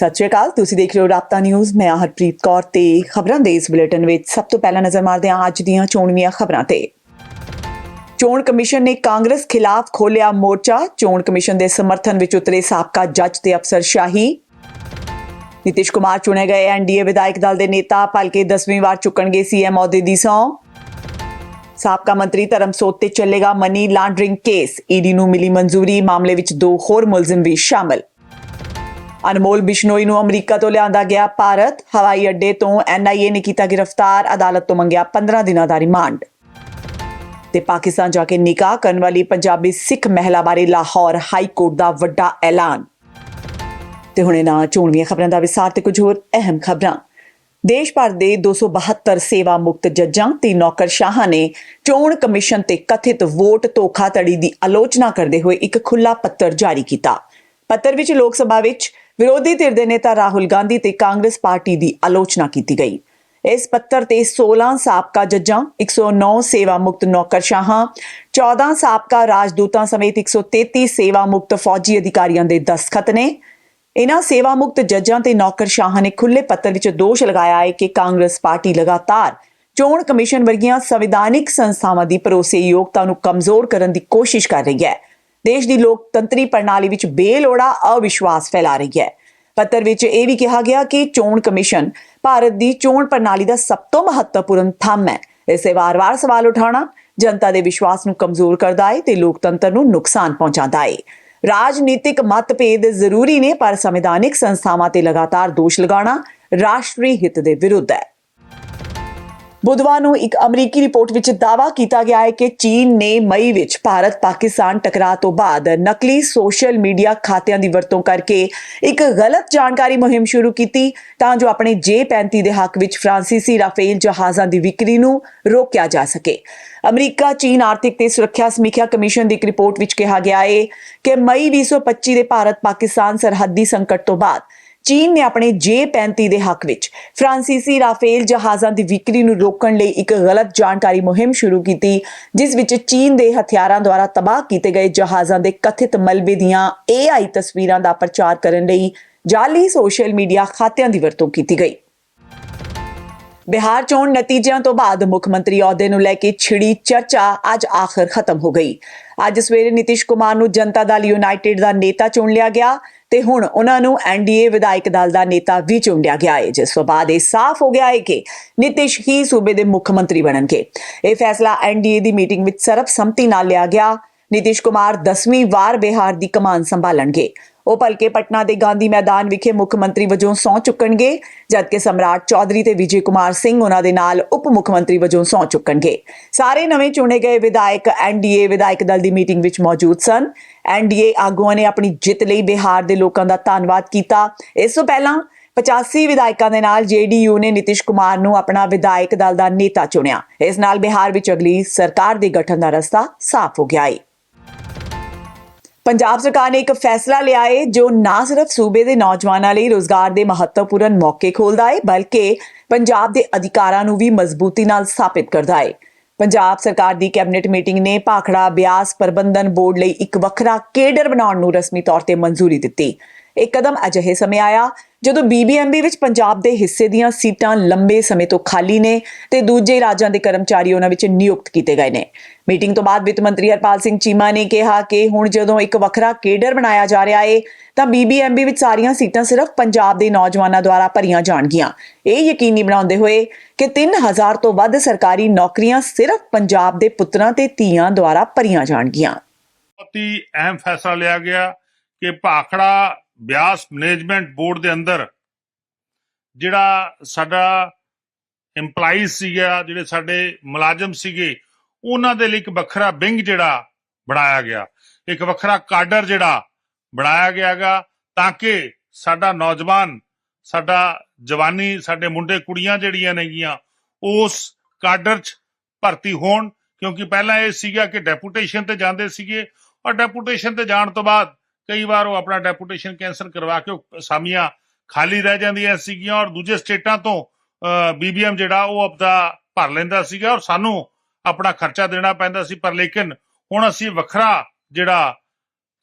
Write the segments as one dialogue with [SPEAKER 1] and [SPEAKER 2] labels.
[SPEAKER 1] ਸਤਿ ਸ਼੍ਰੀ ਅਕਾਲ। ਤੁਸੀਂ ਦੇਖ ਰਹੇ ਹੋ ਰਾਪਤਾ ਨਿਊਜ਼। ਮੈਂ ਹਰਪ੍ਰੀਤ ਕੌਰ ਤੇ ਖਬਰਾਂ ਦੇ ਇਸ ਬੁਲੇਟਿਨ ਵਿੱਚ ਸਭ ਤੋਂ ਪਹਿਲਾਂ ਨਜ਼ਰ ਮਾਰਦੇ ਹਾਂ ਅੱਜ ਦੀਆਂ ਚੋਣਵੀਆਂ ਖਬਰਾਂ ਤੇ। ਚੋਣ ਕਮਿਸ਼ਨ ਨੇ ਕਾਂਗਰਸ ਖਿਲਾਫ ਖੋਲਿਆ ਮੋਰਚਾ। ਚੋਣ ਕਮਿਸ਼ਨ ਦੇ ਸਮਰਥਨ ਵਿੱਚ ਉਤਰੇ ਸਾਬਕਾ ਜੱਜ ਤੇ ਅਫਸਰ ਸ਼ਾਹੀ। ਨਿਤਿਸ਼ ਕੁਮਾਰ ਚੁਣੇ ਗਏ ਐਨਡੀਏ ਵਿਧਾਇਕ ਦਲ ਦੇ ਨੇਤਾ, ਭਲਕੇ 10ਵੀਂ ਵਾਰ ਚੁੱਕਣਗੇ ਸੀਐਮ ਅਹੁਦੇ ਦੀ ਸਹੁੰ। ਸਾਬਕਾ ਮੰਤਰੀ ਧਰਮਸੋਤ ਤੇ ਚੱਲੇਗਾ ਮਨੀ ਲਾਂਡਰਿੰਗ ਕੇਸ। ਈਡੀ ਨੂੰ ਮਿਲੀ ਮਨਜ਼ੂਰੀ। ਮਾਮਲੇ ਵਿੱਚ ਦੋ ਹੋਰ ਮੁਲਜ਼ਮ ਵੀ ਸ਼ਾਮਲ। ਅਨਮੋਲ ਬਿਸ਼ਨੋਈ ਨੂੰ ਅਮਰੀਕਾ ਤੋਂ ਲਿਆਂਦਾ ਗਿਆ ਭਾਰਤ। ਹਵਾਈ ਅੱਡੇ ਤੋਂ ਐਨਆਈਏ ਨੇ ਕੀਤਾ ਗ੍ਰਿਫਤਾਰ, ਅਦਾਲਤ ਤੋਂ ਮੰਗਿਆ 15 ਦਿਨਾਂ ਦਾ ਰਿਮਾਂਡ। ਤੇ ਪਾਕਿਸਤਾਨ ਜਾ ਕੇ ਨਿਕਾਹ ਕਰਨ ਵਾਲੀ ਪੰਜਾਬੀ ਸਿੱਖ ਮਹਿਲਾ ਬਾਰੇ ਲਾਹੌਰ ਹਾਈ ਕੋਰਟ ਦਾ ਵੱਡਾ ਐਲਾਨ। ਤੇ ਹੁਣੇ ਨਾ ਚੋਣਵੀਆਂ ਖਬਰਾਂ ਦਾ ਵਿਸਾਰ ਤੇ ਕੁਝ ਹੋਰ ਅਹਿਮ ਖਬਰਾਂ। ਦੇਸ਼ ਭਰ ਦੇ 272 ਸੇਵਾ ਮੁਕਤ ਜੱਜਾਂ, ਤੇ ਨੌਕਰਸ਼ਾਹਾਂ ਨੇ ਚੋਣ ਕਮਿਸ਼ਨ ਤੇ ਕਥਿਤ ਵੋਟ ਧੋਖਾਧੜੀ ਦੀ ਆਲੋਚਨਾ ਕਰਦੇ ਹੋਏ ਇੱਕ ਖੁੱਲਾ ਪੱਤਰ ਜਾਰੀ ਕੀਤਾ। ਪੱਤਰ ਵਿੱਚ ਲੋਕ ਸਭਾ ਵਿੱਚ ਵਿਰੋਧੀ ਧਿਰ ਦੇ ਨੇਤਾ ਰਾਹੁਲ ਗਾਂਧੀ ਤੇ ਕਾਂਗਰਸ ਪਾਰਟੀ ਦੀ ਆਲੋਚਨਾ ਕੀਤੀ ਗਈ। ਇਸ ਪੱਤਰ ਤੇ 16 ਸਾਬਕਾ ਜੱਜਾਂ 109 ਸੇਵਾ ਮੁਕਤ ਨੌਕਰਸ਼ਾਹਾਂ 14 ਸਾਬਕਾ ਰਾਜਦੂਤਾਂ ਸਮੇਤ 133 ਸੇਵਾ ਮੁਕਤ ਫੌਜੀ ਅਧਿਕਾਰੀਆਂ ਦੇ ਦਸਖਤ ਨੇ। ਇਨ੍ਹਾਂ ਸੇਵਾ ਮੁਕਤ ਜੱਜਾਂ ਤੇ ਨੌਕਰਸ਼ਾਹਾਂ ਨੇ ਖੁੱਲੇ ਪੱਤਰ ਵਿੱਚ ਦੋਸ਼ ਲਗਾਇਆ ਹੈ ਕਿ ਕਾਂਗਰਸ ਪਾਰਟੀ ਲਗਾਤਾਰ ਚੋਣ ਕਮਿਸ਼ਨ ਵਰਗੀਆਂ ਸੰਵਿਧਾਨਿਕ ਸੰਸਥਾਵਾਂ ਦੀ ਭਰੋਸੇਯੋਗਤਾ ਨੂੰ ਕਮਜ਼ੋਰ ਕਰਨ ਦੀ ਕੋਸ਼ਿਸ਼ ਕਰ ਰਹੀ ਹੈ। ਦੇਸ਼ ਦੀ ਲੋਕਤੰਤਰੀ ਪ੍ਰਣਾਲੀ ਵਿੱਚ ਬੇਲੋੜਾ ਅਵਿਸ਼ਵਾਸ ਫੈਲਾ ਰਹੀ ਹੈ। ਪੱਤਰ ਵਿੱਚ ਇਹ ਵੀ ਕਿਹਾ ਗਿਆ ਕਿ ਚੋਣ ਕਮਿਸ਼ਨ ਭਾਰਤ ਦੀ ਚੋਣ ਪ੍ਰਣਾਲੀ ਦਾ ਸਭ ਤੋਂ ਮਹੱਤਵਪੂਰਨ ਥੰਮ ਹੈ। ਇਸੇ ਵਾਰ-ਵਾਰ ਸਵਾਲ ਉਠਾਉਣਾ ਜਨਤਾ ਦੇ ਵਿਸ਼ਵਾਸ ਨੂੰ ਕਮਜ਼ੋਰ ਕਰਦਾ ਹੈ ਤੇ ਲੋਕਤੰਤਰ ਨੂੰ ਨੁਕਸਾਨ ਪਹੁੰਚਾਉਂਦਾ ਹੈ। ਰਾਜਨੀਤਿਕ ਮਤਭੇਦ ਜ਼ਰੂਰੀ ਨੇ ਪਰ ਸੰਵਿਧਾਨਿਕ ਸੰਸਥਾਵਾਂ ਤੇ ਲਗਾਤਾਰ ਦੋਸ਼ ਲਗਾਉਣਾ ਰਾਸ਼ਟਰੀ ਹਿੱਤ ਦੇ ਵਿਰੁੱਧ ਹੈ। ਬੁੱਧਵਾਰ ਨੂੰ ਇੱਕ ਅਮਰੀਕੀ ਰਿਪੋਰਟ ਵਿੱਚ ਦਾਅਵਾ ਕੀਤਾ ਗਿਆ ਹੈ ਕਿ ਚੀਨ ਨੇ ਮਈ ਵਿੱਚ ਭਾਰਤ ਪਾਕਿਸਤਾਨ ਟਕਰਾਅ ਤੋਂ ਬਾਅਦ ਨਕਲੀ ਸੋਸ਼ਲ ਮੀਡੀਆ ਖਾਤਿਆਂ ਦੀ ਵਰਤੋਂ ਕਰਕੇ ਇੱਕ ਗਲਤ ਜਾਣਕਾਰੀ ਮੁਹਿੰਮ ਸ਼ੁਰੂ ਕੀਤੀ, ਤਾਂ ਜੋ ਆਪਣੇ J35 ਦੇ ਹੱਕ ਵਿੱਚ ਫ੍ਰਾਂਸੀਸੀ ਰਾਫੇਲ ਜਹਾਜ਼ਾਂ ਦੀ ਵਿਕਰੀ ਨੂੰ ਰੋਕਿਆ ਜਾ ਸਕੇ। ਅਮਰੀਕਾ, ਚੀਨ ਆਰਥਿਕ ਤੇ ਸੁਰੱਖਿਆ ਸਮੀਖਿਆ ਕਮਿਸ਼ਨ ਦੀ ਇੱਕ ਰਿਪੋਰਟ ਵਿੱਚ ਕਿਹਾ ਗਿਆ ਹੈ ਕਿ ਮਈ 2025 ਦੇ ਭਾਰਤ ਪਾਕਿਸਤਾਨ ਸਰਹੱਦੀ ਸੰਕਟ ਤੋਂ ਬਾਅਦ ਚੀਨ ਨੇ ਆਪਣੇ J35 ਦੇ ਹੱਕ ਵਿੱਚ ਫ੍ਰਾਂਸੀਸੀ ਰਾਫੇਲ ਜਹਾਜ਼ਾਂ ਦੀ ਵਿਕਰੀ ਨੂੰ ਰੋਕਣ ਲਈ ਇੱਕ ਗਲਤ ਜਾਣਕਾਰੀ ਮੁਹਿੰਮ ਸ਼ੁਰੂ ਕੀਤੀ, ਜਿਸ ਵਿੱਚ ਚੀਨ ਦੇ ਹਥਿਆਰਾਂ ਦੁਆਰਾ ਤਬਾਹ ਕੀਤੇ ਗਏ ਜਹਾਜ਼ਾਂ ਦੇ ਕਥਿਤ ਮਲਬੇ ਦੀਆਂ AI ਤਸਵੀਰਾਂ ਦਾ ਪ੍ਰਚਾਰ ਕਰਨ ਲਈ ਜਾਲੀ ਸੋਸ਼ਲ ਮੀਡੀਆ ਖਾਤਿਆਂ ਦੀ ਵਰਤੋਂ ਕੀਤੀ ਗਈ। ਬਿਹਾਰ ਚੋਣ ਨਤੀਜਿਆਂ ਤੋਂ ਬਾਅਦ ਮੁੱਖ ਮੰਤਰੀ ਅਹੁਦੇ ਨੂੰ ਲੈ ਕੇ ਛਿੜੀ ਚਰਚਾ ਅੱਜ ਆਖਰ ਖਤਮ ਹੋ ਗਈ। ਅੱਜ ਸਵੇਰੇ ਨਿਤਿਸ਼ ਕੁਮਾਰ ਨੂੰ ਜਨਤਾ ਦਲ ਯੂਨਾਈਟਿਡ ਦਾ ਨੇਤਾ ਚੁਣ ਲਿਆ ਗਿਆ। ਤੇ ਹੁਣ ਉਹਨਾਂ ਨੂੰ ਐਨਡੀਏ ਵਿਧਾਇਕ ਦਲ ਦਾ ਨੇਤਾ ਵੀ ਚੁਣ ਗਿਆ ਹੈ ਜਿਸ ਤੋਂ ਬਾਅਦ ਇਹ ਸਾਫ਼ ਹੋ ਗਿਆ ਹੈ ਕਿ ਨਿਤਿਸ਼ ਹੀ ਸੂਬੇ ਦੇ ਮੁੱਖ ਮੰਤਰੀ ਬਣਨਗੇ। ਇਹ ਫੈਸਲਾ ਐਨਡੀਏ ਦੀ ਮੀਟਿੰਗ ਵਿੱਚ ਸਰਬਸੰਮਤੀ ਨਾਲ ਲਿਆ ਗਿਆ। ਨਿਤਿਸ਼ ਕੁਮਾਰ 10ਵੀਂ ਵਾਰ ਬਿਹਾਰ ਦੀ ਕਮਾਨ ਸੰਭਾਲਣਗੇ। ਉਹ ਭਲਕੇ ਪਟਨਾ ਦੇ ਗਾਂਧੀ ਮੈਦਾਨ ਵਿਖੇ ਮੁੱਖ ਮੰਤਰੀ ਵਜੋਂ ਸਹੁੰ ਚੁੱਕਣਗੇ, ਜਦਕਿ ਸਮਰਾਟ ਚੌਧਰੀ ਤੇ ਵਿਜੇ ਕੁਮਾਰ ਸਿੰਘ ਉਹਨਾਂ ਦੇ ਨਾਲ ਉਪ ਮੁੱਖ ਮੰਤਰੀ ਵਜੋਂ ਸਹੁੰ ਚੁੱਕਣਗੇ। ਸਾਰੇ ਨਵੇਂ ਚੁਣੇ ਗਏ ਵਿਧਾਇਕ ਐਨਡੀਏ ਵਿਧਾਇਕ ਦਲ ਦੀ ਮੀਟਿੰਗ ਵਿੱਚ ਮੌਜੂਦ ਸਨ। ਐਨਡੀਏ ਆਗੂਆਂ ਨੇ ਆਪਣੀ ਜਿੱਤ ਲਈ ਬਿਹਾਰ ਦੇ ਲੋਕਾਂ ਦਾ ਧੰਨਵਾਦ ਕੀਤਾ। ਇਸ ਤੋਂ ਪਹਿਲਾਂ 85 ਵਿਧਾਇਕਾਂ ਦੇ ਨਾਲ ਜੇਡੀਯੂ ਨੇ ਨਿਤਿਸ਼ ਕੁਮਾਰ ਨੂੰ ਆਪਣਾ ਵਿਧਾਇਕ ਦਲ ਦਾ ਨੇਤਾ ਚੁਣਿਆ। ਇਸ ਨਾਲ ਬਿਹਾਰ ਵਿੱਚ ਅਗਲੀ ਸਰਕਾਰ ਦੇ ਗਠਨ ਦਾ ਰਸਤਾ ਸਾਫ਼ ਹੋ ਗਿਆ ਹੈ ਪੰਜਾਬ ਸਰਕਾਰ ਨੇ ਇੱਕ ਫੈਸਲਾ ਲਿਆ ਹੈ ਜੋ ਨਾ ਸਿਰਫ ਸੂਬੇ ਦੇ ਨੌਜਵਾਨਾਂ ਲਈ ਰੋਜ਼ਗਾਰ ਦੇ ਮਹੱਤਵਪੂਰਨ ਮੌਕੇ ਖੋਲਦਾ ਹੈ ਬਲਕਿ ਪੰਜਾਬ ਦੇ ਅਧਿਕਾਰਾਂ ਨੂੰ ਵੀ ਮਜ਼ਬੂਤੀ ਨਾਲ ਸਥਾਪਿਤ ਕਰਦਾ ਹੈ ਪੰਜਾਬ ਸਰਕਾਰ ਦੀ ਕੈਬਨਿਟ ਮੀਟਿੰਗ ਨੇ ਭਾਖੜਾ ਬਿਆਸ ਪ੍ਰਬੰਧਨ ਬੋਰਡ ਲਈ ਇੱਕ ਵੱਖਰਾ ਕੇਡਰ ਬਣਾਉਣ ਨੂੰ ਰਸਮੀ ਤੌਰ ਤੇ ਮਨਜ਼ੂਰੀ ਦਿੱਤੀ। ਇਹ ਕਦਮ ਅਜਿਹੇ ਸਮੇਂ ਆਇਆ ਜਦੋਂ ਬੀਬੀਐਮਬੀ ਵਿੱਚ ਪੰਜਾਬ ਦੇ ਹਿੱਸੇ ਦੀਆਂ ਸੀਟਾਂ ਲੰਬੇ ਸਮੇਂ ਤੋਂ ਖਾਲੀ ਨੇ ਤੇ ਦੂਜੇ ਰਾਜਾਂ ਦੇ ਕਰਮਚਾਰੀ ਉਹਨਾਂ ਵਿੱਚ ਨਿਯੁਕਤ ਕੀਤੇ ਗਏ ਨੇ। ਮੀਟਿੰਗ ਤੋਂ ਬਾਅਦ ਵਿੱਤ ਮੰਤਰੀ ਹਰਪਾਲ ਸਿੰਘ ਚੀਮਾ ਨੇ ਕਿਹਾ ਕਿ ਹੁਣ ਜਦੋਂ ਇੱਕ ਵੱਖਰਾ ਕੇਡਰ ਬਣਾਇਆ ਜਾ ਰਿਹਾ ਹੈ ਤਾਂ ਬੀਬੀਐਮਬੀ ਵਿੱਚ ਸਾਰੀਆਂ ਸੀਟਾਂ ਸਿਰਫ ਪੰਜਾਬ ਦੇ ਨੌਜਵਾਨਾਂ ਦੁਆਰਾ ਭਰੀਆਂ ਜਾਣਗੀਆਂ। ਇਹ ਯਕੀਨੀ ਬਣਾਉਂਦੇ ਹੋਏ ਕਿ 3000 ਤੋਂ ਵੱਧ ਸਰਕਾਰੀ ਨੌਕਰੀਆਂ ਸਿਰਫ ਪੰਜਾਬ ਦੇ ਪੁੱਤਰਾਂ ਤੇ ਧੀਆਂ ਦੁਆਰਾ ਭਰੀਆਂ ਜਾਣਗੀਆਂ।
[SPEAKER 2] ਬਹੁਤ ਹੀ ਅਹਿਮ ਫੈਸਲਾ ਲਿਆ ਗਿਆ ਕਿ ਭਾਖੜਾ ਬਿਆਸ ਮੈਨੇਜਮੈਂਟ ਬੋਰਡ ਦੇ ਅੰਦਰ ਜਿਹੜਾ ਸਾਡਾ EMPLOYEES ਸੀਗਾ, ਜਿਹੜੇ ਸਾਡੇ ਮੁਲਾਜ਼ਮ ਸੀਗੇ, ਉਹਨਾਂ ਦੇ ਲਈ ਇੱਕ ਵੱਖਰਾ ਵਿੰਗ ਜਿਹੜਾ ਬਣਾਇਆ ਗਿਆ। ਇੱਕ ਵੱਖਰਾ ਕਾਡਰ ਜਿਹੜਾ ਬਣਾਇਆ ਗਿਆਗਾ ਤਾਂ ਕਿ ਸਾਡਾ ਨੌਜਵਾਨ, ਸਾਡਾ ਜਵਾਨੀ, ਸਾਡੇ ਮੁੰਡੇ, ਕੁੜੀਆਂ ਜਿਹੜੀਆਂ ਨੇਗੀਆਂ, ਉਸ ਕਾਡਰ 'ਚ ਭਰਤੀ ਹੋਣ। ਕਿਉਂਕਿ ਪਹਿਲਾਂ ਇਹ ਸੀਗਾ ਕਿ ਡੈਪੂਟੇਸ਼ਨ ਤੇ ਜਾਂਦੇ ਸੀਗੇ। ਔਰ ਡੈਪੂਟੇਸ਼ਨ ਤੇ ਜਾਣ ਤੋਂ ਬਾਅਦ ਕਈ ਵਾਰ ਉਹ ਆਪਣਾ ਡੈਪੂਟੇਸ਼ਨ ਕੈਂਸਲ ਕਰਵਾ ਕੇ ਉਹ ਅਸਾਮੀਆਂ ਖਾਲੀ ਰਹਿ ਜਾਂਦੀਆਂ ਸੀਗੀਆਂ ਔਰ ਦੂਜੇ ਸਟੇਟਾਂ ਤੋਂ ਬੀਬੀਐਮ ਜਿਹੜਾ ਉਹ ਆਪਦਾ ਭਰ ਲੈਂਦਾ ਸੀਗਾ ਔਰ ਸਾਨੂੰ ਆਪਣਾ ਖਰਚਾ ਦੇਣਾ ਪੈਂਦਾ ਸੀ। ਪਰ ਲੇਕਿਨ ਹੁਣ ਅਸੀਂ ਵੱਖਰਾ ਜਿਹੜਾ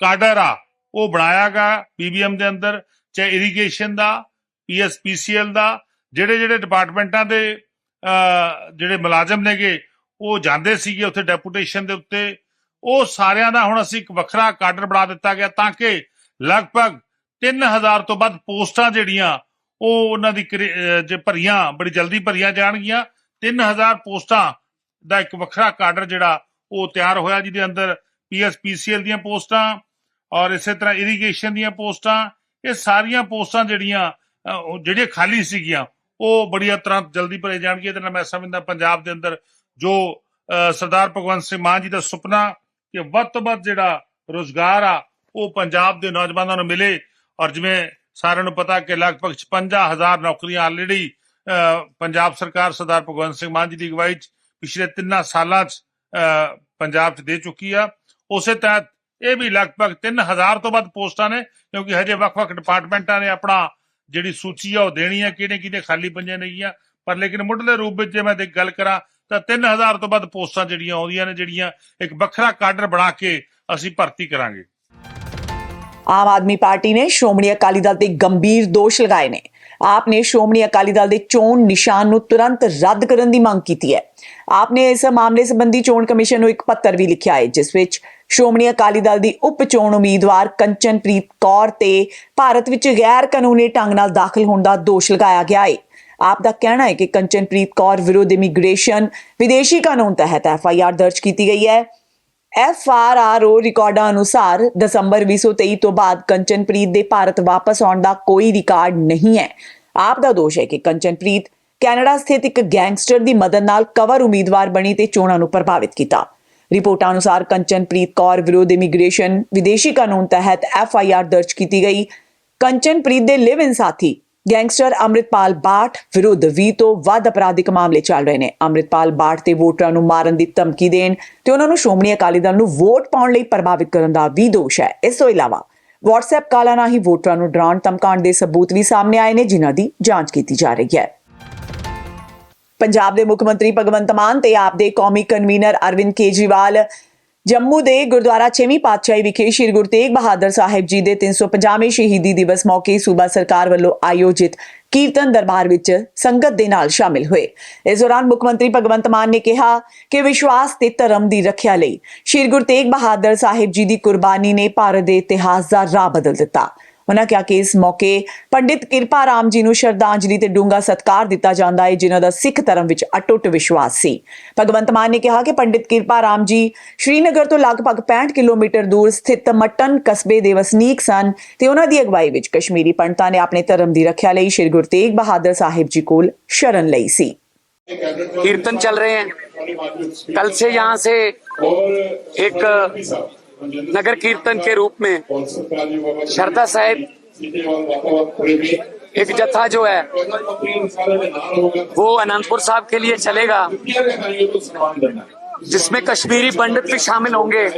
[SPEAKER 2] ਕਾਡਰ ਆ ਉਹ ਬਣਾਇਆਗਾ ਬੀਬੀਐਮ ਦੇ ਅੰਦਰ ਚਾਹੇ ਇਰੀਗੇਸ਼ਨ ਦਾ ਪੀਐਸਪੀਸੀਐਲ ਦਾ ਜਿਹੜੇ ਜਿਹੜੇ ਡਿਪਾਰਟਮੈਂਟਾਂ ਦੇ ਅਹ, ਜਿਹੜੇ ਮੁਲਾਜ਼ਮ ਨੇਗੇ ਉਹ ਜਾਂਦੇ ਸੀਗੇ ਉੱਥੇ ਡੈਪੂਟੇਸ਼ਨ ਦੇ ਉੱਤੇ। ਉਹ ਸਾਰਿਆਂ ਦਾ ਹੁਣ ਅਸੀਂ ਇੱਕ ਵੱਖਰਾ ਕਾਡਰ ਬਣਾ ਦਿੱਤਾ ਗਿਆ ਤਾਂ ਕਿ ਲਗਭਗ 3000 ਤੋਂ ਵੱਧ ਪੋਸਟਾਂ ਜਿਹੜੀਆਂ ਉਹ ਉਹਨਾਂ ਦੀ ਕਰੇ- ਜੇ ਭਰੀਆਂ ਬੜੀ ਜਲਦੀ ਭਰੀਆਂ ਜਾਣਗੀਆਂ। 3000 ਪੋਸਟਾਂ ਦਾ ਇੱਕ ਵੱਖਰਾ ਕਾਡਰ ਜਿਹੜਾ ਉਹ ਤਿਆਰ ਹੋਇਆ ਜਿਹਦੇ ਅੰਦਰ ਪੀਐਸਪੀਸੀਐਲ ਦੀਆਂ ਪੋਸਟਾਂ ਔਰ ਇਸੇ ਤਰ੍ਹਾਂ ਇਰੀਗੇਸ਼ਨ ਦੀਆਂ ਪੋਸਟਾਂ। ਇਹ ਸਾਰੀਆਂ ਪੋਸਟਾਂ ਜਿਹੜੀਆਂ ਜਿਹੜੀਆਂ ਖਾਲੀ ਸੀਗੀਆਂ ਉਹ ਬੜੀਆਂ ਤਰ੍ਹਾਂ ਜਲਦੀ ਭਰੇ ਜਾਣਗੀਆਂ। ਇਹਦੇ ਨਾਲ ਮੈਂ ਸਮਝਦਾ ਪੰਜਾਬ ਦੇ ਅੰਦਰ ਜੋ ਅਹ, ਸਰਦਾਰ ਭਗਵੰਤ ਸਿੰਘ ਮਾਨ ਜੀ ਦਾ ਸੁਪਨਾ ਕਿ ਵੱਧ ਤੋਂ ਵੱਧ ਜਿਹੜਾ ਰੋਜ਼ਗਾਰ ਆ ਉਹ ਪੰਜਾਬ ਦੇ ਨੌਜਵਾਨਾਂ ਨੂੰ ਮਿਲੇ। ਔਰ ਜਿਵੇਂ ਸਾਰਿਆਂ ਨੂੰ ਪਤਾ ਕਿ ਲਗਭਗ 55000 ਨੌਕਰੀਆਂ ਆਲਰੇਡੀ ਪੰਜਾਬ ਸਰਕਾਰ ਸਰਦਾਰ ਭਗਵੰਤ ਸਿੰਘ ਮਾਨ ਜੀ ਦੀ ਅਗਵਾਈ 'ਚ ਪਿਛਲੇ ਤਿੰਨਾਂ ਸਾਲਾਂ 'ਚ ਅਹ, ਪੰਜਾਬ 'ਚ ਦੇ ਚੁੱਕੀ ਆ। ਉਸੇ ਤਹਿਤ ਇਹ ਵੀ ਲਗਭਗ 3000 ਤੋਂ ਵੱਧ ਪੋਸਟਾਂ ਨੇ ਕਿਉਂਕਿ ਹਜੇ ਵੱਖ-ਵੱਖ ਡਿਪਾਰਟਮੈਂਟਾਂ ਨੇ ਆਪਣਾ ਜਿਹੜੀ ਸੂਚੀ ਆ ਉਹ ਦੇਣੀ ਆ ਕਿਹੜੇ ਕਿਹਨੇ ਖਾਲੀ ਪਈਆਂ ਨੇਗੀਆਂ। ਪਰ ਲੇਕਿਨ ਮੁੱਢਲੇ ਰੂਪ ਵਿੱਚ ਜੇ ਮੈਂ ਦੇ ਗੱਲ ਕਰਾਂ ਤਾਂ 3000 ਤੋਂ ਵੱਧ ਪੋਸਟਾਂ ਜਿਹੜੀਆਂ ਆਉਂਦੀਆਂ ਨੇ, ਜਿਹੜੀਆਂ ਇੱਕ ਵੱਖਰਾ ਕਾਡਰ ਬਣਾ ਕੇ ਅਸੀਂ ਭਰਤੀ ਕਰਾਂਗੇ।
[SPEAKER 1] ਆਮ ਆਦਮੀ ਪਾਰਟੀ ਨੇ ਸ਼੍ਰੋਮਣੀ ਅਕਾਲੀ ਦਲ ਤੇ ਗੰਭੀਰ ਦੋਸ਼ ਲਗਾਏ ਨੇ। ਆਪ ਨੇ ਸ਼੍ਰੋਮਣੀ ਅਕਾਲੀ ਦਲ ਦੇ ਚੋਣ ਨਿਸ਼ਾਨ ਨੂੰ ਤੁਰੰਤ ਰੱਦ ਕਰਨ ਦੀ ਮੰਗ ਕੀਤੀ ਹੈ। ਆਪ ਨੇ ਇਸ ਮਾਮਲੇ ਸੰਬੰਧੀ ਚੋਣ ਕਮਿਸ਼ਨ ਨੂੰ ਇੱਕ ਪੱਤਰ ਵੀ ਲਿਖਿਆ ਹੈ, ਜਿਸ ਵਿੱਚ ਸ਼੍ਰੋਮਣੀ ਅਕਾਲੀ ਦਲ ਦੀ ਉਪ ਚੋਣ ਉਮੀਦਵਾਰ ਕੰਚਨਪ੍ਰੀਤ ਕੌਰ ਤੇ ਭਾਰਤ ਵਿੱਚ ਗੈਰ ਕਾਨੂੰਨੀ ਢੰਗ ਨਾਲ ਦਾਖਲ ਹੋਣ ਦਾ ਦੋਸ਼ ਲਗਾਇਆ ਗਿਆ ਹੈ। ਆਪ ਦਾ ਕਹਿਣਾ ਹੈ ਕਿ ਕੰਚਨਪ੍ਰੀਤ ਕੌਰ ਵਿਰੁੱਧ ਇਮੀਗ੍ਰੇਸ਼ਨ ਵਿਦੇਸ਼ੀ ਕਾਨੂੰਨ ਤਹਿਤ ਐਫਆਈਆਰ ਦਰਜ ਕੀਤੀ ਗਈ ਹੈ। ਐਫ ਆਰ ਆਰ ਓ ਰਿਕਾਰਡਾਂ ਅਨੁਸਾਰ ਦਸੰਬਰ 2023 ਤੋਂ ਬਾਅਦ ਕੰਚਨਪ੍ਰੀਤ ਦੇ ਭਾਰਤ ਵਾਪਸ ਆਉਣ ਦਾ ਕੋਈ ਰਿਕਾਰਡ ਨਹੀਂ ਹੈ। ਆਪ ਦਾ ਦੋਸ਼ ਹੈ ਕਿ ਕੰਚਨਪ੍ਰੀਤ ਕੈਨੇਡਾ ਸਥਿਤ ਇੱਕ ਗੈਂਗਸਟਰ ਦੀ ਮਦਦ ਨਾਲ ਕਵਰ ਉਮੀਦਵਾਰ ਬਣੀ ਤੇ ਚੋਣਾਂ ਨੂੰ ਪ੍ਰਭਾਵਿਤ ਕੀਤਾ। ਰਿਪੋਰਟਾਂ ਅਨੁਸਾਰ ਕੰਚਨਪ੍ਰੀਤ ਕੌਰ ਵਿਰੁੱਧ ਇਮੀਗ੍ਰੇਸ਼ਨ ਵਿਦੇਸ਼ੀ ਕਾਨੂੰਨ ਤਹਿਤ ਐਫ ਆਈ ਆਰ ਦਰਜ ਕੀਤੀ ਗਈ। ਕੰਚਨਪ੍ਰੀਤ ਦੇ ਲਿਵ ਇਨ ਸਾਥੀ ਗੈਂਗਸਟਰ ਅੰਮ੍ਰਿਤਪਾਲ ਬਾਠ ਵਿਰੁੱਧ 20 ਤੋਂ ਵੱਧ ਅਪਰਾਧਿਕ ਮਾਮਲੇ ਚੱਲ ਰਹੇ ਨੇ। ਅੰਮ੍ਰਿਤਪਾਲ ਬਾਠ ਤੇ ਵੋਟਰਾਂ ਨੂੰ ਮਾਰਨ ਦੀ ਧਮਕੀ ਦੇਣ ਤੇ ਉਹਨਾਂ ਨੂੰ ਸ਼੍ਰੋਮਣੀ ਅਕਾਲੀ ਦਲ ਨੂੰ ਵੋਟ ਪਾਉਣ ਲਈ ਪ੍ਰਭਾਵਿਤ ਕਰਨ ਦਾ ਵੀ ਦੋਸ਼ ਹੈ। ਇਸ ਤੋਂ ਇਲਾਵਾ WhatsApp ਕਾਲਾਂ ਰਾਹੀਂ ਵੋਟਰਾਂ ਨੂੰ ਡਰਾਉਣ ਧਮਕਾਉਣ ਦੇ ਸਬੂਤ ਵੀ ਸਾਹਮਣੇ ਆਏ ਨੇ, ਜਿਨ੍ਹਾਂ ਦੀ ਜਾਂਚ ਕੀਤੀ ਜਾ ਰਹੀ ਹੈ। ਪੰਜਾਬ ਦੇ ਮੁੱਖ ਮੰਤਰੀ ਭਗਵੰਤ ਮਾਨ ਤੇ ਆਪ ਦੇ ਕੌਮੀ ਕਨਵੀਨਰ ਅਰਵਿੰਦ ਕੇਜਰੀਵਾਲ ਜੰਮੂ ਦੇ ਗੁਰਦੁਆਰਾ ਛੇਵੀਂ ਪਾਤਸ਼ਾਹੀ ਵਿਖੇ ਸ੍ਰੀ ਗੁਰੂ ਤੇਗ ਬਹਾਦਰ ਸਾਹਿਬ ਜੀ ਦੇ 350ਵੇਂ ਸ਼ਹੀਦੀ ਦਿਵਸ ਮੌਕੇ ਸੂਬਾ ਸਰਕਾਰ ਵੱਲੋਂ ਆਯੋਜਿਤ ਕੀਰਤਨ ਦਰਬਾਰ ਵਿੱਚ ਸੰਗਤ ਦੇ ਨਾਲ ਸ਼ਾਮਿਲ ਹੋਏ। ਇਸ ਦੌਰਾਨ ਮੁੱਖ ਮੰਤਰੀ ਭਗਵੰਤ ਮਾਨ ਨੇ ਕਿਹਾ ਕਿ ਵਿਸ਼ਵਾਸ ਤੇ ਧਰਮ ਦੀ ਰੱਖਿਆ ਲਈ ਸ੍ਰੀ ਗੁਰੂ ਤੇਗ ਬਹਾਦਰ ਸਾਹਿਬ ਜੀ ਦੀ ਕੁਰਬਾਨੀ ਨੇ ਭਾਰਤ ਦੇ ਇਤਿਹਾਸ ਦਾ ਰਾਹ ਬਦਲ ਦਿੱਤਾ। ਉਹਨਾਂ ਕਿਹਾ ਕਿ ਇਸ ਮੌਕੇ ਪੰਡਿਤ ਕਿਰਪਾ ਰਾਮ ਜੀ ਨੂੰ ਸ਼ਰਧਾਂਜਲੀ ਤੇ ਡੂੰਘਾ ਸਤਕਾਰ ਦਿੱਤਾ ਜਾਂਦਾ ਹੈ ਜਿਨ੍ਹਾਂ ਦਾ ਸਿੱਖ ਧਰਮ ਵਿੱਚ ਅਟੁੱਟ ਵਿਸ਼ਵਾਸ ਸੀ ਭਗਵੰਤ ਮਾਨ ਨੇ ਕਿਹਾ ਕਿ ਪੰਡਿਤ ਕਿਰਪਾ ਰਾਮ ਜੀ ਸ਼੍ਰੀਨਗਰ ਤੋਂ ਲਗਭਗ 65 ਕਿਲੋਮੀਟਰ ਦੂਰ ਸਥਿਤ ਮਟਨ ਕਸਬੇ ਦੇ ਵਸਨੀਕ ਸਨ ਤੇ ਉਹਨਾਂ ਦੀ ਅਗਵਾਈ ਵਿੱਚ ਕਸ਼ਮੀਰੀ ਪੰਡਤਾਂ ਨੇ ਆਪਣੇ ਧਰਮ ਦੀ ਰੱਖਿਆ ਲਈ ਸ਼੍ਰੀ ਗੁਰੂ ਤੇਗ ਬਹਾਦਰ ਸਾਹਿਬ ਜੀ ਕੋਲ ਸ਼ਰਨ ਲਈ ਸੀ
[SPEAKER 3] कीर्तन चल रहे हैं कल से यहाँ से एक नगर कीर्तन के रूप में
[SPEAKER 4] शरदा साहेब
[SPEAKER 3] एक जत्था जो है, वो अनंतपुर साहब के लिए चलेगा, जिसमें कश्मीरी पंडित भी शामिल होंगे।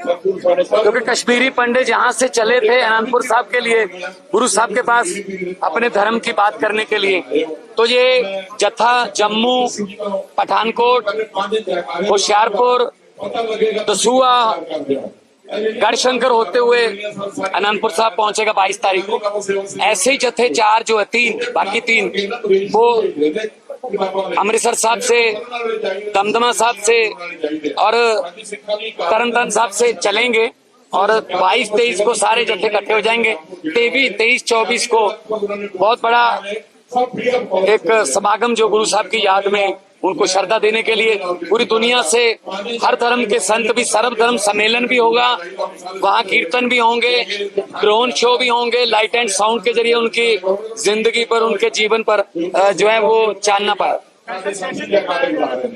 [SPEAKER 3] क्योंकि कश्मीरी पंडित जहाँ से चले थे अनंतपुर साहब के लिए, गुरु साहब के पास अपने धर्म की बात करने के लिए। तो ये जत्था जम्मू, पठानकोट, होशियारपुर दसुआ गढ़शंकर होते हुए अनंतपुर साहब पहुंचेगा 22 तारीख को। ऐसे ही जत्थे चार जो है, तीन, बाकी तीन, वो अमृतसर साहब से, दमदमा साहब से और तरन तारण साहब से चलेंगे और 22 तेईस को सारे जत्थे इकट्ठे हो जाएँगे। तेईस तेईस, चौबीस को बहुत बड़ा एक समागम जो गुरु साहब की याद में उनको श्रद्धा देने के लिए पूरी दुनिया से हर धर्म के संत भी, सर्व धर्म सम्मेलन भी होगा, वहाँ कीर्तन भी होंगे ड्रोन शो भी होंगे लाइट एंड साउंड के ज़रिए उनकी ज़िंदगी पर, उनके जीवन पर जो है वो चानना पाए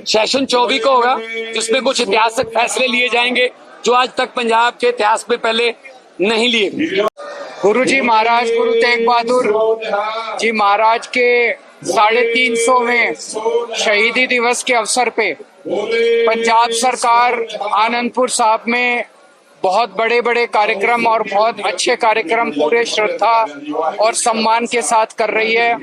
[SPEAKER 3] सेशन चौबीस को होगा, जिसमें कुछ ऐतिहासिक फैसले लिए जाएँगे, जो आज तक पंजाब के इतिहास में पहले नहीं लिए।
[SPEAKER 4] गुरु जी महाराज, गुरु तेग बहादुर जी महाराज के साढ़े तीन सौ में शहीदी दिवस के अवसर पे पंजाब सरकार आनंदपुर साहब में बहुत बड़े बड़े कार्यक्रम और बहुत अच्छे कार्यक्रम पूरे श्रद्धा और सम्मान के साथ कर रही है।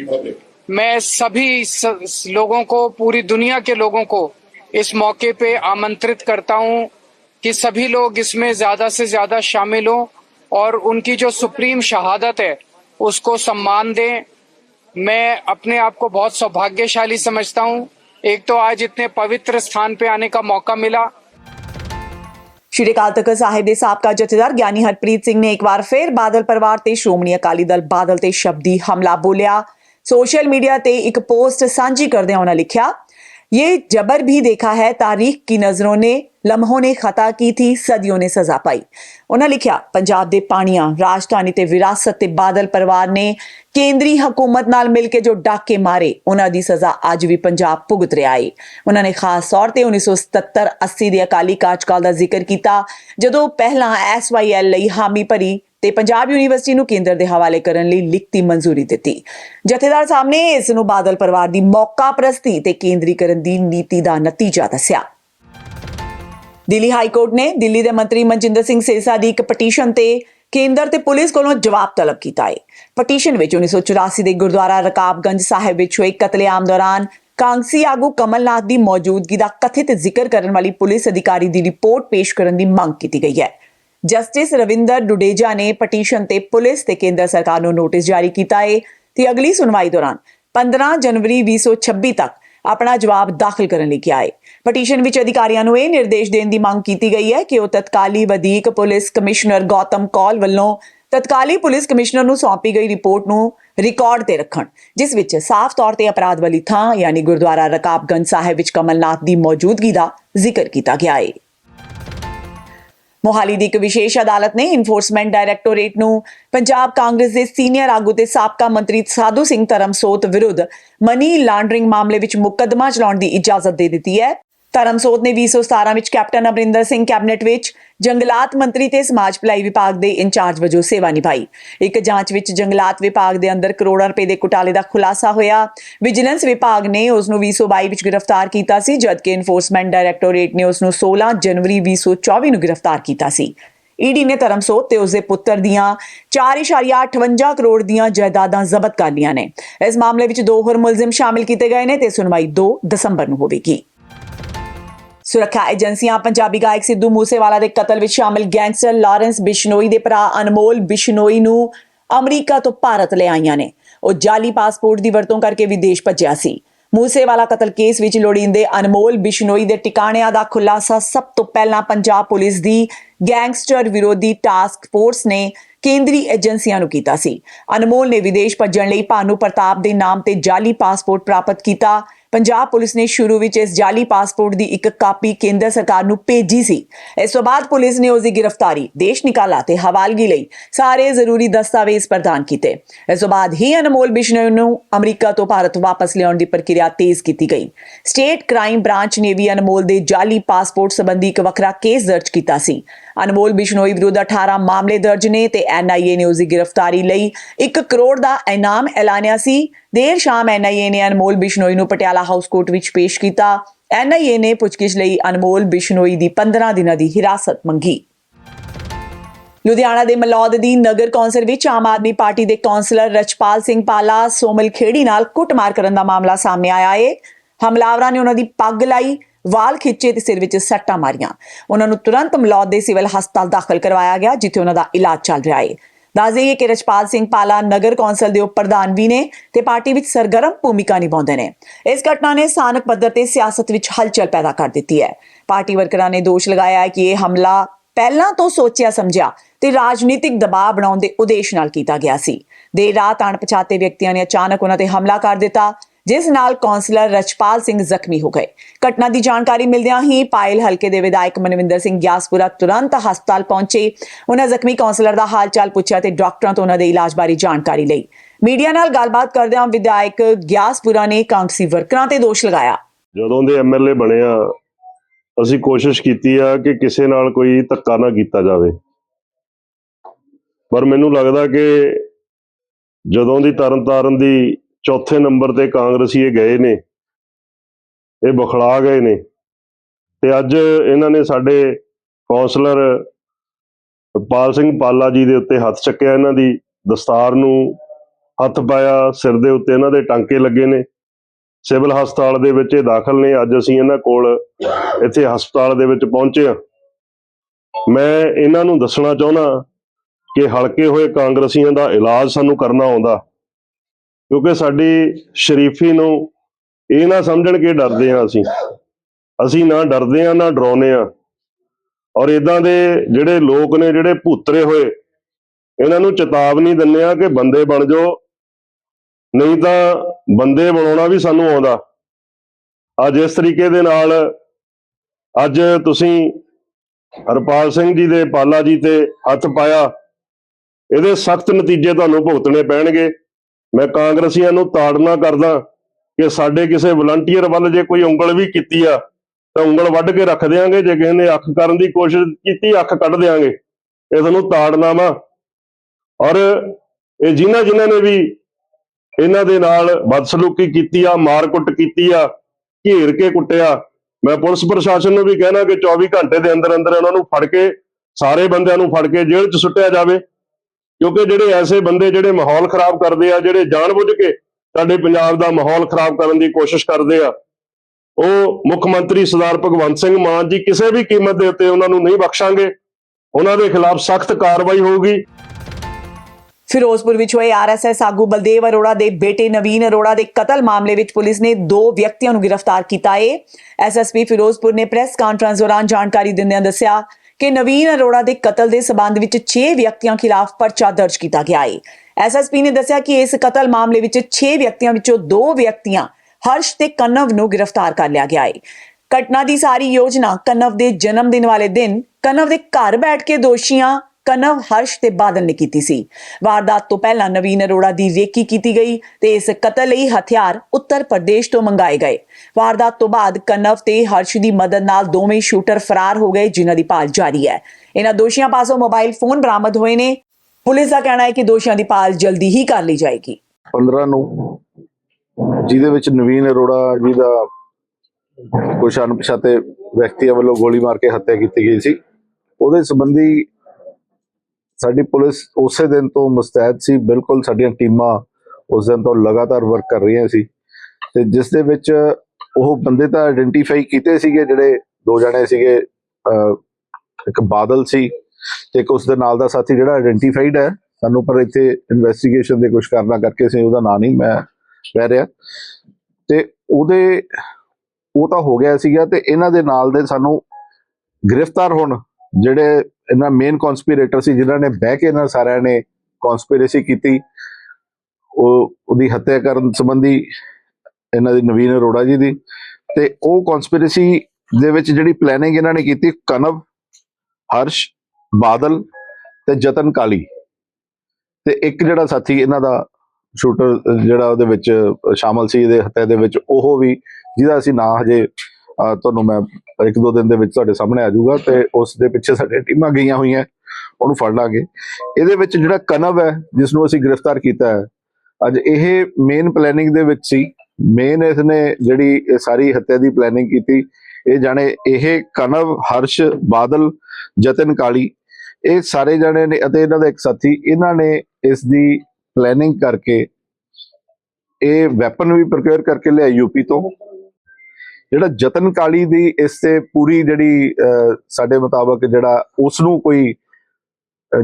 [SPEAKER 4] मैं सभी स- लोगों को, पूरी दुनिया के लोगों को इस मौके पे आमंत्रित करता हूँ कि सभी लोग इसमें ज़्यादा से ज़्यादा शामिल हों और उनकी जो सुप्रीम शहादत है, उसको सम्मान दें मैं अपने आप को बहुत सौभाग्यशाली समझता हूं एक तो आज इतने पवित्र स्थान पे आने का मौका मिला
[SPEAKER 1] ਸ਼੍ਰੀ ਅਕਾਲ ਤਖਤ ਸਾਹਿਬ ਦੇ ਸਾਬਕਾ ਜਥੇਦਾਰ ਗਿਆਨੀ ਹਰਪ੍ਰੀਤ ਸਿੰਘ ਨੇ ਇੱਕ ਵਾਰ ਫਿਰ ਬਾਦਲ ਪਰਿਵਾਰ ਤੇ ਸ਼੍ਰੋਮਣੀ ਅਕਾਲੀ ਦਲ ਬਾਦਲ ਤੇ ਸ਼ਬਦੀ ਹਮਲਾ ਬੋਲਿਆ ਸੋਸ਼ਲ ਮੀਡੀਆ ਤੇ ਇੱਕ ਪੋਸਟ ਸਾਂਝੀ ਕਰਦਿਆਂ ਉਹਨਾਂ ਲਿਖਿਆ ये जबर भी देखा है तारीख की नजरों ने ਲਮਹੋਂ ਨੇ ਖਤਾ ਕੀ ਥੀ ਸਦੀਆਂ ਨੇ ਸਜ਼ਾ ਪਾਈ ਉਹਨਾਂ ਲਿਖਿਆ ਪੰਜਾਬ ਦੇ ਪਾਣੀਆਂ ਰਾਜਧਾਨੀ ਤੇ ਵਿਰਾਸਤ ਤੇ ਬਾਦਲ ਪਰਿਵਾਰ ਨੇ ਕੇਂਦਰੀ ਹਕੂਮਤ ਨਾਲ ਮਿਲ ਕੇ ਜੋ ਡਾਕੇ ਮਾਰੇ ਉਹਨਾਂ ਦੀ ਸਜ਼ਾ ਅੱਜ ਵੀ ਪੰਜਾਬ ਭੁਗਤ ਰਿਹਾ ਹੈ ਉਹਨਾਂ ਨੇ ਖਾਸ ਤੌਰ ਤੇ 1977 80 ਦੇ ਅਕਾਲੀ ਕਾਰਜਕਾਲ ਦਾ ਜ਼ਿਕਰ ਕੀਤਾ ਜਦੋਂ ਪਹਿਲਾਂ ਐਸਵਾਈਐਲ ਲਈ ਹਾਮੀ ਭਰੀ ਤੇ ਪੰਜਾਬ ਯੂਨੀਵਰਸਿਟੀ ਨੂੰ ਕੇਂਦਰ ਦੇ ਹਵਾਲੇ ਕਰਨ ਲਈ ਲਿਖਤੀ ਮਨਜ਼ੂਰੀ ਦਿੱਤੀ। ਜਥੇਦਾਰ ਸਾਹਿਬ ਨੇ ਇਸ ਨੂੰ ਬਾਦਲ ਪਰਿਵਾਰ ਦੀ ਮੌਕਾ ਪ੍ਰਸਤੀ ਤੇ ਕੇਂਦਰੀਕਰਨ ਦੀ ਨੀਤੀ ਦਾ ਨਤੀਜਾ ਦੱਸਿਆ। ਦਿੱਲੀ ਹਾਈ ਕੋਰਟ ਨੇ ਦਿੱਲੀ ਦੇ ਮੰਤਰੀ ਮਨਜਿੰਦਰ ਸਿੰਘ ਸਿਰਸਾ ਦੀ ਇੱਕ ਪਟੀਸ਼ਨ ਤੇ ਕੇਂਦਰ ਤੇ ਪੁਲਿਸ ਕੋਲੋਂ ਜਵਾਬ ਤਲਬ ਕੀਤਾ ਹੈ ਪਟੀਸ਼ਨ ਵਿੱਚ 1984 ਦੇ ਗੁਰਦੁਆਰਾ ਰਕਾਬਗੰਜ ਸਾਹਿਬ ਵਿੱਚ ਹੋਏ ਕਤਲੇਆਮ ਦੌਰਾਨ ਕਾਂਗਸੀ ਆਗੂ ਕਮਲਨਾਥ ਦੀ ਮੌਜੂਦਗੀ ਦਾ ਕਥਿਤ ਜ਼ਿਕਰ ਕਰਨ ਵਾਲੀ ਪੁਲਿਸ ਅਧਿਕਾਰੀ ਦੀ ਰਿਪੋਰਟ ਪੇਸ਼ ਕਰਨ ਦੀ ਮੰਗ ਕੀਤੀ ਗਈ ਹੈ। ਜਸਟਿਸ ਰਵਿੰਦਰ ਡੁਡੇਜਾ ਨੇ ਪਟੀਸ਼ਨ ਤੇ ਪੁਲਿਸ ਤੇ ਕੇਂਦਰ ਸਰਕਾਰ ਨੂੰ ਨੋਟਿਸ ਜਾਰੀ ਕੀਤਾ ਹੈ ਤੇ ਅਗਲੀ ਸੁਣਵਾਈ ਦੌਰਾਨ 15 ਜਨਵਰੀ 2026 ਤੱਕ ਆਪਣਾ ਜਵਾਬ ਦਾਖਲ ਕਰਨ ਲਈ ਕਿਹਾ ਹੈ ਪਟੀਸ਼ਨ ਵਿੱਚ ਅਧਿਕਾਰੀਆਂ ਨੂੰ ਇਹ ਨਿਰਦੇਸ਼ ਦੇਣ ਦੀ ਮੰਗ ਕੀਤੀ ਗਈ ਹੈ ਕਿ ਉਹ ਤਤਕਾਲੀ ਵਧੀਕ ਪੁਲਿਸ ਕਮਿਸ਼ਨਰ ਗੌਤਮ ਕੌਲ ਵੱਲੋਂ ਤਤਕਾਲੀ ਪੁਲਿਸ ਕਮਿਸ਼ਨਰ ਨੂੰ ਸੌਂਪੀ ਗਈ ਰਿਪੋਰਟ ਨੂੰ ਰਿਕਾਰਡ ਤੇ ਰੱਖਣ, ਜਿਸ ਵਿੱਚ ਸਾਫ਼ ਤੌਰ ਤੇ ਅਪਰਾਧ ਵਾਲੀ ਥਾਂ, ਯਾਨੀ ਗੁਰਦੁਆਰਾ ਰਕਾਬਗੰਜ ਸਾਹਿਬ ਵਿੱਚ ਕਮਲਨਾਥ ਦੀ ਮੌਜੂਦਗੀ ਦਾ ਜ਼ਿਕਰ ਕੀਤਾ ਗਿਆ ਹੈ ਮੋਹਾਲੀ ਦੀ ਇੱਕ ਵਿਸ਼ੇਸ਼ ਅਦਾਲਤ ਨੇ ਇਨਫੋਰਸਮੈਂਟ ਡਾਇਰੈਕਟੋਰੇਟ ਨੂੰ ਪੰਜਾਬ ਕਾਂਗਰਸ ਦੇ ਸੀਨੀਅਰ ਆਗੂ ਤੇ ਸਾਬਕਾ ਮੰਤਰੀ ਸਾਧੂ ਸਿੰਘ ਧਰਮਸੋਤ ਵਿਰੁੱਧ ਮਨੀ ਲਾਂਡਰਿੰਗ ਮਾਮਲੇ ਵਿੱਚ ਮੁਕੱਦਮਾ ਚਲਾਉਣ ਦੀ ਇਜਾਜ਼ਤ ਦੇ ਦਿੱਤੀ ਹੈ। ਧਰਮਸੋਤ ਨੇ 2017 ਵਿੱਚ ਕੈਪਟਨ ਅਮਰਿੰਦਰ ਸਿੰਘ ਕੈਬਨਿਟ ਵਿੱਚ ਜੰਗਲਾਤ ਮੰਤਰੀ ਤੇ ਸਮਾਜ ਭਲਾਈ ਵਿਭਾਗ ਦੇ ਇੰਚਾਰਜ ਵਜੋਂ ਸੇਵਾ ਨਿਭਾਈ। ਇੱਕ ਜਾਂਚ ਵਿੱਚ ਜੰਗਲਾਤ ਵਿਭਾਗ ਦੇ ਅੰਦਰ ਕਰੋੜਾਂ ਰੁਪਏ ਦੇ ਘੁਟਾਲੇ ਦਾ ਖੁਲਾਸਾ ਹੋਇਆ। ਵਿਜੀਲੈਂਸ ਵਿਭਾਗ ਨੇ ਉਸ ਨੂੰ 2022 ਵਿੱਚ ਗ੍ਰਿਫਤਾਰ ਕੀਤਾ ਸੀ, ਜਦਕਿ ਇਨਫੋਰਸਮੈਂਟ ਡਾਇਰੈਕਟੋਰੇਟ ਨੇ ਉਸ ਨੂੰ 16 ਜਨਵਰੀ 2024 ਨੂੰ ਗ੍ਰਿਫਤਾਰ ਕੀਤਾ ਸੀ। ਈਡੀ ਨੇ ਧਰਮਸੋਤ ਤੇ ਉਸਦੇ ਪੁੱਤਰ ਦੀਆਂ 4.58 ਕਰੋੜ ਦੀਆਂ ਜਾਇਦਾਦਾਂ ਜ਼ਬਤ ਕਰ ਲਈਆਂ ਨੇ। ਇਸ ਮਾਮਲੇ ਵਿੱਚ ਦੋ ਹੋਰ ਮੁਲਜ਼ਮ ਸ਼ਾਮਿਲ ਕੀਤੇ ਗਏ ਨੇ ਤੇ ਸੁਣਵਾਈ 2 ਦਸੰਬਰ ਨੂੰ ਹੋਵੇਗੀ। ਸੁਰੱਖਿਆ ਏਜੰਸੀਆਂ ਪੰਜਾਬੀ ਗਾਇਕ ਸਿੱਧੂ ਮੂਸੇਵਾਲਾ ਦੇ ਕਤਲ ਵਿੱਚ ਸ਼ਾਮਿਲ ਗੈਂਗਸਟਰ ਲਾਰੈਂਸ ਬਿਸ਼ਨੋਈ ਦੇ ਭਰਾ ਅਨਮੋਲ ਬਿਸ਼ਨੋਈ ਨੂੰ ਅਮਰੀਕਾ ਤੋਂ ਭਾਰਤ ਲੈ ਆਈਆਂ ਨੇ। ਉਹ ਜਾਲੀ ਪਾਸਪੋਰਟ ਦੀ ਵਰਤੋਂ ਕਰਕੇ ਵਿਦੇਸ਼ ਭੱਜਿਆ ਸੀ। ਮੂਸੇਵਾਲਾ ਕਤਲ ਕੇਸ ਵਿੱਚ ਲੋੜੀਂਦੇ ਅਨਮੋਲ ਬਿਸ਼ਨੋਈ ਦੇ ਟਿਕਾਣਿਆਂ ਦਾ ਖੁਲਾਸਾ ਸਭ ਤੋਂ ਪਹਿਲਾਂ ਪੰਜਾਬ ਪੁਲਿਸ ਦੀ ਗੈਂਗਸਟਰ ਵਿਰੋਧੀ ਟਾਸਕ ਫੋਰਸ ਨੇ ਕੇਂਦਰੀ ਏਜੰਸੀਆਂ ਨੂੰ ਕੀਤਾ ਸੀ। ਅਨਮੋਲ ਨੇ ਵਿਦੇਸ਼ ਭੱਜਣ ਲਈ ਭਾਨੂ ਪ੍ਰਤਾਪ ਦੇ ਨਾਮ ਤੇ ਜਾਲੀ ਪਾਸਪੋਰਟ ਪ੍ਰਾਪਤ ਕੀਤਾ। ਪੰਜਾਬ ਪੁਲਿਸ ਨੇ ਸ਼ੁਰੂ ਵਿੱਚ ਇਸ ਜਾਲੀ ਪਾਸਪੋਰਟ ਦੀ ਇੱਕ ਕਾਪੀ ਕੇਂਦਰ ਸਰਕਾਰ ਨੂੰ ਭੇਜੀ ਸੀ। ਇਸ ਤੋਂ ਬਾਅਦ ਪੁਲਿਸ ਨੇ ਉਸ ਦੀ ਗ੍ਰਿਫਤਾਰੀ ਦੇਸ਼ ਨਿਕਾਲਾ ਤੇ ਹਵਾਲਗੀ ਲਈ ਸਾਰੇ ਜ਼ਰੂਰੀ ਦਸਤਾਵੇਜ਼ ਪ੍ਰਦਾਨ ਕੀਤੇ। ਇਸ ਤੋਂ ਬਾਅਦ ਹੀ ਅਨਮੋਲ ਬਿਸ਼ਨੋਈ ਨੂੰ ਅਮਰੀਕਾ ਤੋਂ ਭਾਰਤ ਵਾਪਸ ਲਿਆਉਣ ਦੀ ਪ੍ਰਕਿਰਿਆ ਤੇਜ਼ ਕੀਤੀ ਗਈ। ਸਟੇਟ ਕ੍ਰਾਈਮ ਬ੍ਰਾਂਚ ਨੇ ਵੀ ਅਨਮੋਲ ਦੇ ਜਾਲੀ ਪਾਸਪੋਰਟ ਸੰਬੰਧੀ ਇੱਕ ਵੱਖਰਾ ਕੇਸ ਦਰਜ ਕੀਤਾ ਸੀ। ਅਨਮੋਲ ਬਿਸ਼ਨੋਈ ਵਿਰੁੱਧ 18 ਮਾਮਲੇ ਦਰਜ ਨੇ ਤੇ ਐਨਆਈਏ ਨੇ ਉਸ ਦੀ ਗ੍ਰਿਫਤਾਰੀ ਲਈ 1 ਕਰੋੜ ਦਾ ਇਨਾਮ ਐਲਾਨਿਆ ਸੀ। ਦੇਰ ਸ਼ਾਮ ਐਨਆਈਏ ਨੇ ਅਨਮੋਲ ਬਿਸ਼ਨੋਈ ਨੂੰ ਪਟਿਆਲਾ ਹਾਊਸ ਕੋਰਟ ਵਿੱਚ ਪੇਸ਼ ਕੀਤਾ। ਐਨਆਈਏ ਨੇ ਪੁੱਛਗਿੱਛ ਲਈ ਅਨਮੋਲ ਬਿਸ਼ਨੋਈ ਦੀ 15 ਦਿਨਾਂ ਦੀ ਹਿਰਾਸਤ ਮੰਗੀ। ਲੁਧਿਆਣਾ ਦੇ ਮਲੌਦ ਦੀ ਨਗਰ ਕੌਂਸਲ ਵਿੱਚ ਆਮ ਆਦਮੀ ਪਾਰਟੀ ਦੇ ਕੌਂਸਲਰ ਰਚਪਾਲ ਸਿੰਘ ਪਾਲਾ ਸੋਮਲ ਖੇੜੀ ਨਾਲ ਕੁੱਟਮਾਰ ਕਰਨ ਦਾ ਮਾਮਲਾ ਸਾਹਮਣੇ ਆਇਆ ਏ। ਹਮਲਾਵਰਾਂ ਨੇ ਉਹਨਾਂ ਦੀ ਪੱਗ ਲਾਈ। ਵਾਲ ਖਿੱਚੇ ਤੇ ਸਿਰ ਵਿੱਚ ਸੱਟਾਂ ਮਾਰੀਆਂ। ਉਹਨਾਂ ਨੂੰ ਤੁਰੰਤ ਮਲੌਦ ਦੇ ਸਿਵਲ ਹਸਪਤਾਲ ਦਾਖਲ ਕਰਵਾਇਆ ਗਿਆ, ਜਿੱਥੇ ਉਹਨਾਂ ਦਾ ਇਲਾਜ ਚੱਲ ਰਿਹਾ ਹੈ ਦੱਸ ਦੇਈਏ ਕਿ ਰਜਪਾਲ ਸਿੰਘ ਪਾਲਾ ਨਗਰ ਕੌਂਸਲ ਦੇ ਉਪ ਪ੍ਰਧਾਨ ਵੀ ਨੇ ਤੇ ਪਾਰਟੀ ਵਿੱਚ ਸਰਗਰਮ ਭੂਮਿਕਾ ਨਿਭਾਉਂਦੇ ਨੇ। ਇਸ ਘਟਨਾ ਨੇ ਸਥਾਨਕ ਪੱਧਰ ਤੇ ਸਿਆਸਤ ਵਿੱਚ ਹਲਚਲ ਪੈਦਾ ਕਰ ਦਿੱਤੀ ਹੈ। ਪਾਰਟੀ ਵਰਕਰਾਂ ਨੇ ਦੋਸ਼ ਲਗਾਇਆ ਹੈ ਕਿ ਇਹ ਹਮਲਾ ਪਹਿਲਾਂ ਤੋਂ ਸੋਚਿਆ, ਸਮਝਿਆ ਤੇ ਰਾਜਨੀਤਿਕ ਦਬਾਅ ਬਣਾਉਣ ਦੇ ਉਦੇਸ਼ ਨਾਲ ਕੀਤਾ ਗਿਆ ਸੀ। ਦੇਰ ਰਾਤ ਅਣਪਛਾਤੇ ਵਿਅਕਤੀਆਂ ਨੇ ਅਚਾਨਕ ਉਹਨਾਂ ਤੇ ਹਮਲਾ ਕਰ ਦਿੱਤਾ ਜਿਸ ਨਾਲ ਕੌਂਸਲਰ ਰਚਪਾਲ ਸਿੰਘ ਜ਼ਖਮੀ ਹੋ ਗਏ। ਘਟਨਾ ਦੀ ਜਾਣਕਾਰੀ ਮਿਲਦਿਆਂ ਹੀ ਪਾਇਲ ਹਲਕੇ ਦੇ ਵਿਧਾਇਕ ਮਨਵਿੰਦਰ ਸਿੰਘ ਗਿਆਸਪੁਰਾ ਤੁਰੰਤ ਹਸਪਤਾਲ ਪਹੁੰਚੇ। ਉਹਨਾਂ ਜ਼ਖਮੀ ਕੌਂਸਲਰ ਦਾ ਹਾਲ ਪੁੱਛਿਆ ਤੇ ਡਾਕਟਰਾਂ ਤੋਂ ਉਹਨਾਂ ਦੇ ਇਲਾਜ ਬਾਰੇ ਜਾਣਕਾਰੀ ਲਈ। ਮੀਡੀਆ ਨਾਲ ਗੱਲਬਾਤ ਕਰਦਿਆਂ ਵਿਧਾਇਕ ਗਿਆਸਪੁਰਾ ਨੇ ਕਾਂਗਰਸੀ ਵਰਕਰਾਂ ਤੇ ਦੋਸ਼ ਲਗਾਇਆ।
[SPEAKER 5] ਜਦੋਂ ਦੇ ਐਮਐਲਏ ਬਣੇ ਆ, ਅਸੀਂ ਕੋਸ਼ਿਸ਼ ਕੀਤੀ ਆ ਕਿ ਕਿਸੇ ਨਾਲ ਕੋਈ ਧੱਕਾ ਨਾ ਕੀਤਾ ਜਾਵੇ। ਪਰ ਮੈਨੂੰ ਲੱਗਦਾ ਕਿ ਜਦੋਂ ਦੀ ਤਰਨਤਾਰਨ ਦੀ ਚੌਥੇ ਨੰਬਰ ਤੇ ਕਾਂਗਰਸੀ ਇਹ ਗਏ ਨੇ, ਇਹ ਬਖਲਾ ਗਏ ਨੇ ਤੇ ਅੱਜ ਇਹਨਾਂ ਨੇ ਸਾਡੇ ਕੌਂਸਲਰ ਪਾਲ ਸਿੰਘ ਪਾਲਾ ਜੀ ਦੇ ਉੱਤੇ ਹੱਥ ਚੱਕਿਆ ਇਹਨਾਂ ਦੀ, ਦਸਤਾਰ ਨੂੰ ਹੱਥ ਪਾਇਆ, ਸਿਰ ਦੇ ਉੱਤੇ ਇਹਨਾਂ ਦੇ ਟਾਂਕੇ ਲੱਗੇ ਨੇ, ਸਿਵਲ ਹਸਪਤਾਲ ਦੇ ਵਿੱਚ ਇਹ ਦਾਖਲ ਨੇ, ਅੱਜ ਅਸੀਂ ਇਹਨਾਂ ਕੋਲ ਇੱਥੇ ਹਸਪਤਾਲ ਦੇ ਵਿੱਚ ਪਹੁੰਚੇ ਹਾਂ। ਮੈਂ ਇਹਨਾਂ ਨੂੰ ਦੱਸਣਾ ਚਾਹੁੰਦਾ ਕਿ ਹਲਕੇ ਹੋਏ ਕਾਂਗਰਸੀਆਂ ਦਾ ਇਲਾਜ ਸਾਨੂੰ ਕਰਨਾ ਆਉਂਦਾ। ਕਿਉਂਕਿ ਸਾਡੀ ਸ਼ਰੀਫੀ ਨੂੰ ਇਹ ਨਾ ਸਮਝਣ ਕਿ ਡਰਦੇ ਆ ਅਸੀਂ। ਅਸੀਂ ਨਾ ਡਰਦੇ ਆ ਨਾ ਡਰਾਉਨੇ ਆ ਔਰ ਇਦਾਂ ਦੇ ਜਿਹੜੇ ਲੋਕ ਨੇ, ਜਿਹੜੇ ਭੂਤਰੇ ਹੋਏ, ਇਹਨਾਂ ਨੂੰ ਚੇਤਾਵਨੀ ਦਿੰਦੇ ਆ ਕਿ ਬੰਦੇ ਬਣ ਜਾਓ। ਨਹੀਂ ਤਾਂ ਬੰਦੇ ਬਣਾਉਣਾ ਵੀ ਸਾਨੂੰ ਆਉਂਦਾ। ਅੱਜ ਇਸ ਤਰੀਕੇ ਦੇ ਨਾਲ ਅੱਜ ਤੁਸੀਂ ਹਰਪਾਲ ਸਿੰਘ ਜੀ ਦੇ ਪਾਲਾ ਜੀ ਤੇ ਹੱਥ ਪਾਇਆ, ਇਹਦੇ ਸਖਤ ਨਤੀਜੇ ਤੁਹਾਨੂੰ ਭੁਗਤਣੇ ਪੈਣਗੇ। ਮੈਂ ਕਾਂਗਰਸੀਆਂ ਨੂੰ ਤਾੜਨਾ ਕਰਦਾ ਕਿ ਸਾਡੇ ਕਿਸੇ ਵਲੰਟੀਅਰ ਵੱਲ ਜੇ ਕੋਈ ਉਂਗਲ ਵੀ ਕੀਤੀ ਆ, ਤਾਂ ਉਂਗਲ ਵੱਢ ਕੇ ਰੱਖ ਦਿਆਂਗੇ, ਜੇ ਕਿਸੇ ਨੇ ਅੱਖ ਕਰਨ ਦੀ ਕੋਸ਼ਿਸ਼ ਕੀਤੀ, ਅੱਖ ਕੱਢ ਦਿਆਂਗੇ। ਇਹ ਤੁਹਾਨੂੰ ਤਾੜਨਾ ਵਾ। ਔਰ ਇਹ ਜਿਨ੍ਹਾਂ ਜਿਨ੍ਹਾਂ ਨੇ ਵੀ ਇਹਨਾਂ ਦੇ ਨਾਲ ਬਦਸਲੂਕੀ ਕੀਤੀ ਆ, ਮਾਰ-ਕੁੱਟ ਕੀਤੀ ਆ, ਘੇਰ ਕੇ ਕੁੱਟਿਆ, ਮੈਂ ਪੁਲਿਸ ਪ੍ਰਸ਼ਾਸਨ ਨੂੰ ਵੀ ਕਹਿਣਾ ਕਿ 24 ਘੰਟੇ ਦੇ ਅੰਦਰ ਅੰਦਰ ਇਹਨਾਂ ਨੂੰ ਫੜ ਕੇ, ਸਾਰੇ ਬੰਦਿਆਂ ਨੂੰ ਫੜ ਕੇ ਜੇਲ੍ਹ 'ਚ ਸੁੱਟਿਆ ਜਾਵੇ। ਕਿਉਂਕਿ ਜਿਹੜੇ ਐਸੇ ਬੰਦੇ ਜਿਹੜੇ ਮਾਹੌਲ ਖਰਾਬ ਕਰਦੇ ਆ, ਜਿਹੜੇ ਜਾਣਬੁੱਝ ਕੇ ਸਾਡੇ ਪੰਜਾਬ ਦਾ ਮਾਹੌਲ ਖਰਾਬ ਕਰਨ ਦੀ ਕੋਸ਼ਿਸ਼ ਕਰਦੇ ਆ, ਉਹ ਮੁੱਖ ਮੰਤਰੀ ਸਰਦਾਰ ਭਗਵੰਤ ਸਿੰਘ ਮਾਨ ਜੀ ਕਿਸੇ ਵੀ ਕੀਮਤ ਦੇ ਉੱਤੇ ਉਹਨਾਂ ਨੂੰ ਨਹੀਂ ਬਖਸ਼ਾਂਗੇ। ਉਹਨਾਂ ਦੇ ਖਿਲਾਫ ਸਖਤ ਕਾਰਵਾਈ ਹੋਊਗੀ।
[SPEAKER 1] ਫਿਰੋਜ਼ਪੁਰ ਵਿੱਚ ਹੋਏ ਆਰਐਸਐਸ ਆਗੂ ਬਲਦੇਵ ਅਰੋੜਾ ਦੇ ਬੇਟੇ ਨਵੀਨ ਅਰੋੜਾ ਦੇ ਕਤਲ ਮਾਮਲੇ ਵਿੱਚ ਪੁਲਿਸ ਨੇ ਦੋ ਵਿਅਕਤੀਆਂ ਨੂੰ ਗ੍ਰਿਫਤਾਰ ਕੀਤਾ। ਹੈ ਐਸਐਸਪੀ ਫਿਰੋਜ਼ਪੁਰ ਨੇ ਪ੍ਰੈਸ ਕਾਨਫਰੰਸ ਦੌਰਾਨ ਜਾਣਕਾਰੀ ਦਿੰਦਿਆਂ ਦੱਸਿਆ ਕਿ ਨਵੀਨ ਅਰੋੜਾ ਦੇ ਕਤਲ ਦੇ ਸਬੰਧ ਵਿੱਚ 6 ਵਿਅਕਤੀਆਂ ਖਿਲਾਫ ਪਰਚਾ ਦਰਜ ਕੀਤਾ ਗਿਆ ਹੈ ਐਸਐਸਪੀ ਨੇ ਦੱਸਿਆ ਕਿ ਇਸ ਕਤਲ ਮਾਮਲੇ ਵਿੱਚ 6 ਵਿਅਕਤੀਆਂ ਵਿੱਚੋਂ ਦੋ ਵਿਅਕਤੀਆਂ ਹਰਸ਼ ਤੇ ਕਨਵ ਨੂੰ ਗ੍ਰਿਫਤਾਰ ਕਰ ਲਿਆ ਗਿਆ ਹੈ ਘਟਨਾ ਦੀ ਸਾਰੀ ਯੋਜਨਾ ਕਨਵ ਦੇ ਜਨਮ ਦਿਨ ਵਾਲੇ ਦਿਨ ਕਨਵ ਦੇ ਘਰ ਬੈਠ ਕੇ ਦੋਸ਼ੀਆਂ ਕਨਵ ਹਰਸ਼ ਤੇ ਬਾਦਲ ਨੇ ਕੀਤੀ ਸੀ। ਵਾਰਦਾਤ ਤੋਂ ਪਹਿਲਾਂ ਨਵੀਨ ਅਰੋੜਾ ਦੀ ਰੇਕੀ ਕੀਤੀ ਗਈ ਤੇ ਇਸ ਕਤਲ ਲਈ ਹਥਿਆਰ ਉੱਤਰ ਪ੍ਰਦੇਸ਼ ਤੋਂ ਮੰਗਾਏ ਗਏ। ਵਾਰਦਾਤ ਤੋਂ ਬਾਅਦ ਕਨਵ ਤੇ ਹਰਸ਼ ਦੀ ਮਦਦ ਨਾਲ ਦੋਵੇਂ ਸ਼ੂਟਰ ਫਰਾਰ ਹੋ ਗਏ, ਜਿਨ੍ਹਾਂ ਦੀ ਭਾਲ ਜਾਰੀ ਹੈ। ਇਹਨਾਂ ਦੋਸ਼ੀਆਂ ਪਾਸੋਂ ਮੋਬਾਈਲ ਫੋਨ ਬਰਾਮਦ ਹੋਏ ਨੇ। ਪੁਲਿਸ ਦਾ ਕਹਿਣਾ ਹੈ ਕਿ ਦੋਸ਼ੀਆਂ ਦੀ ਭਾਲ ਜਲਦੀ ਹੀ ਕਰ ਲਈ ਜਾਏਗੀ।
[SPEAKER 6] 15 ਨੂੰ, ਜਿਹਦੇ ਵਿੱਚ ਨਵੀਨ ਅਰੋੜਾ ਜੀ ਦਾ ਕੁਝ ਅਣਪਛਾਤੇ ਵਿਅਕਤੀਆਂ ਵੱਲੋਂ ਗੋਲੀ ਮਾਰ ਕੇ ਹੱਤਿਆ ਕੀਤੀ ਗਈ ਸੀ। ਉਹਦੇ ਸੰਬੰਧੀ ਸਾਡੀ ਪੁਲਿਸ ਉਸੇ ਦਿਨ ਤੋਂ ਮੁਸਤੈਦ ਸੀ, ਬਿਲਕੁਲ ਸਾਡੀਆਂ ਟੀਮਾਂ ਉਸ ਦਿਨ ਤੋਂ ਲਗਾਤਾਰ ਵਰਕ ਕਰ ਰਹੀਆਂ ਸੀ। ਤੇ ਜਿਸ ਦੇ ਵਿੱਚ ਉਹ ਬੰਦੇ ਤਾਂ ਆਇਡੈਂਟੀਫਾਈ ਕੀਤੇ ਸੀਗੇ, ਜਿਹੜੇ ਦੋ ਜਣੇ ਸੀਗੇ ਇੱਕ ਬਾਦਲ ਸੀ ਤੇ ਇੱਕ ਉਸ ਦੇ ਨਾਲ ਦਾ ਸਾਥੀ ਜਿਹੜਾ ਆਇਡੈਂਟੀਫਾਈਡ ਹੈ। ਸਾਨੂੰ ਪਰ ਇੱਥੇ ਇਨਵੈਸਟੀਗੇਸ਼ਨ ਦੇ ਕੁਝ ਕਰਨਾ ਕਰਕੇ ਅਸੀਂ ਉਹਦਾ ਨਾਂ ਨਹੀਂ ਮੈਂ ਕਹਿ ਰਿਹਾ। ਤੇ ਉਹਦੇ, ਉਹ ਤਾਂ ਹੋ ਗਿਆ ਸੀਗਾ ਤੇ ਇਹਨਾਂ ਦੇ ਨਾਲ ਦੇ ਸਾਨੂੰ ਗ੍ਰਿਫਤਾਰ ਹੋਣ ਜਿਹੜੇ ਇਹਨਾਂ ਮੇਨ ਕਨਸਪੀਰੇਟਰ ਸੀ, ਜਿਨ੍ਹਾਂ ਨੇ ਬਹਿ ਕੇ ਇਹਨਾਂ ਸਾਰਿਆਂ ਨੇ ਕਨਸਪੀਰੇਸੀ ਕੀਤੀ, ਉਹ ਉਹਦੀ ਹੱਤਿਆ ਕਰਨ ਸੰਬੰਧੀ ਇਹਨਾਂ ਦੀ ਨਵੀਨ ਅਰੋੜਾ ਜੀ ਦੀ, ਤੇ ਉਹ ਕਨਸਪੀਰੇਸੀ ਦੇ ਵਿੱਚ ਜਿਹੜੀ ਪਲੈਨਿੰਗ ਇਹਨਾਂ ਨੇ ਕੀਤੀ, ਕਨਵ, ਹਰਸ਼, ਬਾਦਲ ਤੇ ਜਤਨ ਕਾਲੀ। ਤੇ ਇੱਕ ਜਿਹੜਾ ਸਾਥੀ ਇਹਨਾਂ ਦਾ ਸ਼ੂਟਰ ਜਿਹੜਾ ਉਹਦੇ ਵਿੱਚ ਸ਼ਾਮਲ ਸੀ, ਇਹਦੇ ਹੱਤਿਆ ਦੇ ਵਿੱਚ, ਉਹ ਵੀ, ਜਿਹਦਾ ਅਸੀਂ ਨਾਂ ਹਜੇ ਤੁਹਾਨੂੰ ਮੈਂ ਇੱਕ ਦੋ ਦਿਨ ਦੇ ਵਿੱਚ ਤੁਹਾਡੇ ਸਾਹਮਣੇ ਆ ਜਾਊਗਾ ਤੇ ਉਸ ਦੇ ਪਿੱਛੇ ਸਾਡੇ ਟੀਮਾਂ ਗਈਆਂ ਹੋਈਆਂ, ਉਹਨੂੰ ਫੜ ਲਾਂਗੇ। ਇਹਦੇ ਵਿੱਚ ਜਿਹੜਾ ਕਨਵ ਹੈ ਜਿਸ ਨੂੰ ਅਸੀਂ ਗ੍ਰਿਫਤਾਰ ਕੀਤਾ ਹੈ, ਅੱਜ ਇਹ ਮੇਨ ਪਲੈਨਿੰਗ ਦੇ ਵਿੱਚ ਸੀ। ਮੇਨ ਇਸਨੇ ਜਿਹੜੀ ਇਹ ਸਾਰੀ ਹੱਤਿਆ ਦੀ ਪਲੈਨਿੰਗ ਕੀਤੀ, ਇਹ ਜਾਣੇ ਇਹ ਕਨਵ, ਹਰਸ਼, ਬਾਦਲ, ਜਤਨ ਕਾਲੀ, ਇਹ ਸਾਰੇ ਜਣੇ ਨੇ ਅਤੇ ਇਹਨਾਂ ਦਾ ਇੱਕ ਸਾਥੀ, ਇਹਨਾਂ ਨੇ ਇਸ ਦੀ ਪਲੈਨਿੰਗ ਕਰਕੇ ਇਹ ਵੈਪਨ ਵੀ ਪ੍ਰੋਕਿਉਰ ਕਰਕੇ ਲਿਆ ਯੂਪੀ ਤੋਂ। ਜਿਹੜਾ ਜਤਨ ਕਾਲੀ ਦੀ ਇਸ ਤੇ ਪੂਰੀ ਜਿਹੜੀ ਅਹ, ਸਾਡੇ ਮੁਤਾਬਕ ਜਿਹੜਾ ਉਸ ਨੂੰ ਕੋਈ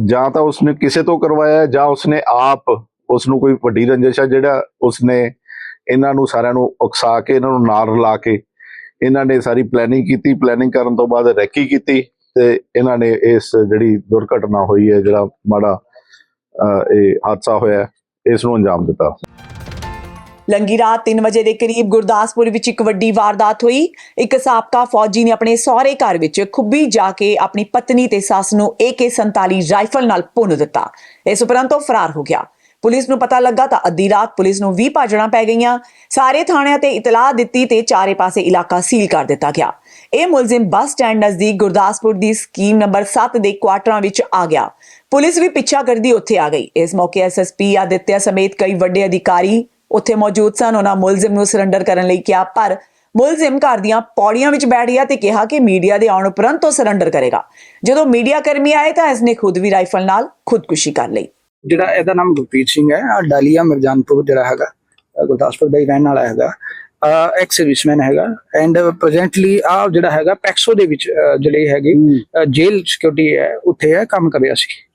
[SPEAKER 6] ਜਾਂ ਤਾਂ ਉਸਨੇ ਕਿਸੇ ਤੋਂ ਕਰਵਾਇਆ ਜਾਂ ਉਸਨੇ ਆਪ ਉਸ ਨੂੰ ਕੋਈ ਵੱਡੀ ਰੰਜਿਸ਼ ਹੈ ਜਿਹੜਾ ਉਸਨੇ ਇਹਨਾਂ ਨੂੰ ਸਾਰਿਆਂ ਨੂੰ ਉਕਸਾ ਕੇ ਇਹਨਾਂ ਨੂੰ ਨਾਲ ਰਲਾ ਕੇ ਇਹਨਾਂ ਨੇ ਸਾਰੀ ਪਲੈਨਿੰਗ ਕੀਤੀ। ਪਲੈਨਿੰਗ ਕਰਨ ਤੋਂ ਬਾਅਦ ਰੈਕੀ ਕੀਤੀ ਤੇ ਇਹਨਾਂ ਨੇ ਇਸ ਜਿਹੜੀ ਦੁਰਘਟਨਾ ਹੋਈ ਹੈ ਜਿਹੜਾ ਮਾੜਾ ਅਹ, ਇਹ ਹਾਦਸਾ ਹੋਇਆ ਹੈ, ਇਸ ਨੂੰ ਅੰਜਾਮ ਦਿੱਤਾ।
[SPEAKER 1] ਲੰਗੀ ਰਾਤ 3 ਵਜੇ ਦੇ ਕਰੀਬ ਗੁਰਦਾਸਪੁਰ ਵਿੱਚ ਇੱਕ ਵੱਡੀ ਵਾਰਦਾਤ ਹੋਈ। ਇੱਕ ਸਾਬਕਾ ਫੌਜੀ ਨੇ ਆਪਣੇ ਸਹੁਰੇ ਘਰ ਵਿੱਚ ਖੁੱਬੀ ਜਾ ਕੇ ਆਪਣੀ ਪਤਨੀ ਤੇ ਸੱਸ ਨੂੰ AK47 ਰਾਈਫਲ ਨਾਲ ਭੁੰਨ ਦਿੱਤਾ। ਇਸ ਉਪਰੰਤ ਉਹ ਫਰਾਰ ਹੋ ਗਿਆ। ਪੁਲਿਸ ਨੂੰ ਪਤਾ ਲੱਗਾ ਤਾਂ ਅੱਧੀ ਰਾਤ ਪੁਲਿਸ ਨੂੰ ਵੀ ਭਾਜਣਾ ਪੈ ਗਈਆਂ। ਸਾਰੇ ਥਾਣਿਆਂ ਤੇ ਇਤਲਾਹ ਦਿੱਤੀ ਤੇ ਚਾਰੇ ਪਾਸੇ ਇਲਾਕਾ ਸੀਲ ਕਰ ਦਿੱਤਾ ਗਿਆ। ਇਹ ਮੁਲਜ਼ਮ ਬੱਸ ਸਟੈਂਡ ਨਜ਼ਦੀਕ ਗੁਰਦਾਸਪੁਰ ਦੀ ਸਕੀਮ ਨੰਬਰ 7 ਦੇ ਕੁਆਟਰਾਂ ਵਿੱਚ ਆ ਗਿਆ। ਪੁਲਿਸ ਵੀ ਪਿੱਛਾ ਕਰਦੀ ਉੱਥੇ ਆ ਗਈ। ਇਸ ਮੌਕੇ ਐਸਐਸਪੀ ਆਦਿਤਿਆ ਸਮੇਤ ਕਈ ਵੱਡੇ ਅਧਿਕਾਰੀ ਉੱਥੇ ਮੌਜੂਦ ਸਨ। ਉਹਨਾਂ ਮੁਲਜ਼ਮ ਨੂੰ ਸਰੈਂਡਰ ਕਰਨ ਲਈ ਕਿਹਾ ਪਰ ਮੁਲਜ਼ਮ ਘਰ ਦੀਆਂ ਪੌੜੀਆਂ ਵਿੱਚ ਬੈਠ ਗਿਆ ਤੇ ਕਿਹਾ ਕਿ ਮੀਡੀਆ ਦੇ ਆਉਣ ਉਪਰੰਤ ਉਹ ਸਰੈਂਡਰ ਕਰੇਗਾ। ਜਦੋਂ ਮੀਡੀਆ ਕਰਮੀ ਆਏ ਤਾਂ ਇਸਨੇ ਖੁਦ ਵੀ ਰਾਈਫਲ ਨਾਲ ਖੁਦਕੁਸ਼ੀ ਕਰ ਲਈ।
[SPEAKER 7] ਜਿਹੜਾ ਇਹਦਾ ਨਾਮ ਗੁਰਪ੍ਰੀਤ ਸਿੰਘ ਹੈ ਆ ਡਾਲੀਆ ਮਿਰਜਾਨਪੁਰ ਜਿਹੜਾ ਹੈਗਾ ਗੁਰਦਾਸਪੁਰ ਦਾ ਹੀ ਰਹਿਣ ਵਾਲਾ ਹੈਗਾ ਐਕਸ ਸਰਵਿਸਮੈਨ ਹੈਗਾ ਐਂਡ ਪ੍ਰੈਜ਼ੈਂਟਲੀ ਆ ਜਿਹੜਾ ਹੈਗਾ ਪੈਕਸੋ ਦੇ ਵਿੱਚ ਜਿਹੜੀ ਹੈਗੀ ਜੇਲ ਸਿਕਿਉਰਿਟੀ ਹੈ ਉੱਥੇ ਹੈ ਕੰਮ ਕਰ ਰਿਹਾ ਸੀ।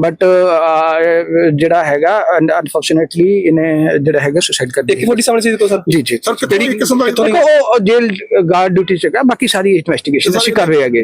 [SPEAKER 7] ਬਟ ਜਿਹੜਾ ਹੈਗਾ ਅਨਫੋਰਚੂਨੇਟਲੀ ਇਹਨੇ ਜਿਹੜਾ ਹੈਗਾ ਸੁਸਾਈਡ ਕਰ
[SPEAKER 8] ਇੱਕ
[SPEAKER 7] ਦਿੱਤਾ
[SPEAKER 8] ਫੋਰਟੀ ਸੈਵਨ ਸੀ ਦੇਖੋ ਸਰ।
[SPEAKER 7] ਜੀ ਜੀ
[SPEAKER 8] ਸਰ ਕਿਹੜੀ ਕਿਸਮ ਦਾ
[SPEAKER 7] ਦੇਖੋ ਉਹ ਜੇਲ੍ਹ ਗਾਰਡ ਡਿਊਟੀ ਚ ਹੈਗਾ ਬਾਕੀ ਸਾਰੀ ਇਨਵੈਸਟੀਗੇਸ਼ਨ ਅਸੀਂ ਕਰ ਰਹੇ ਹੈਗੇ।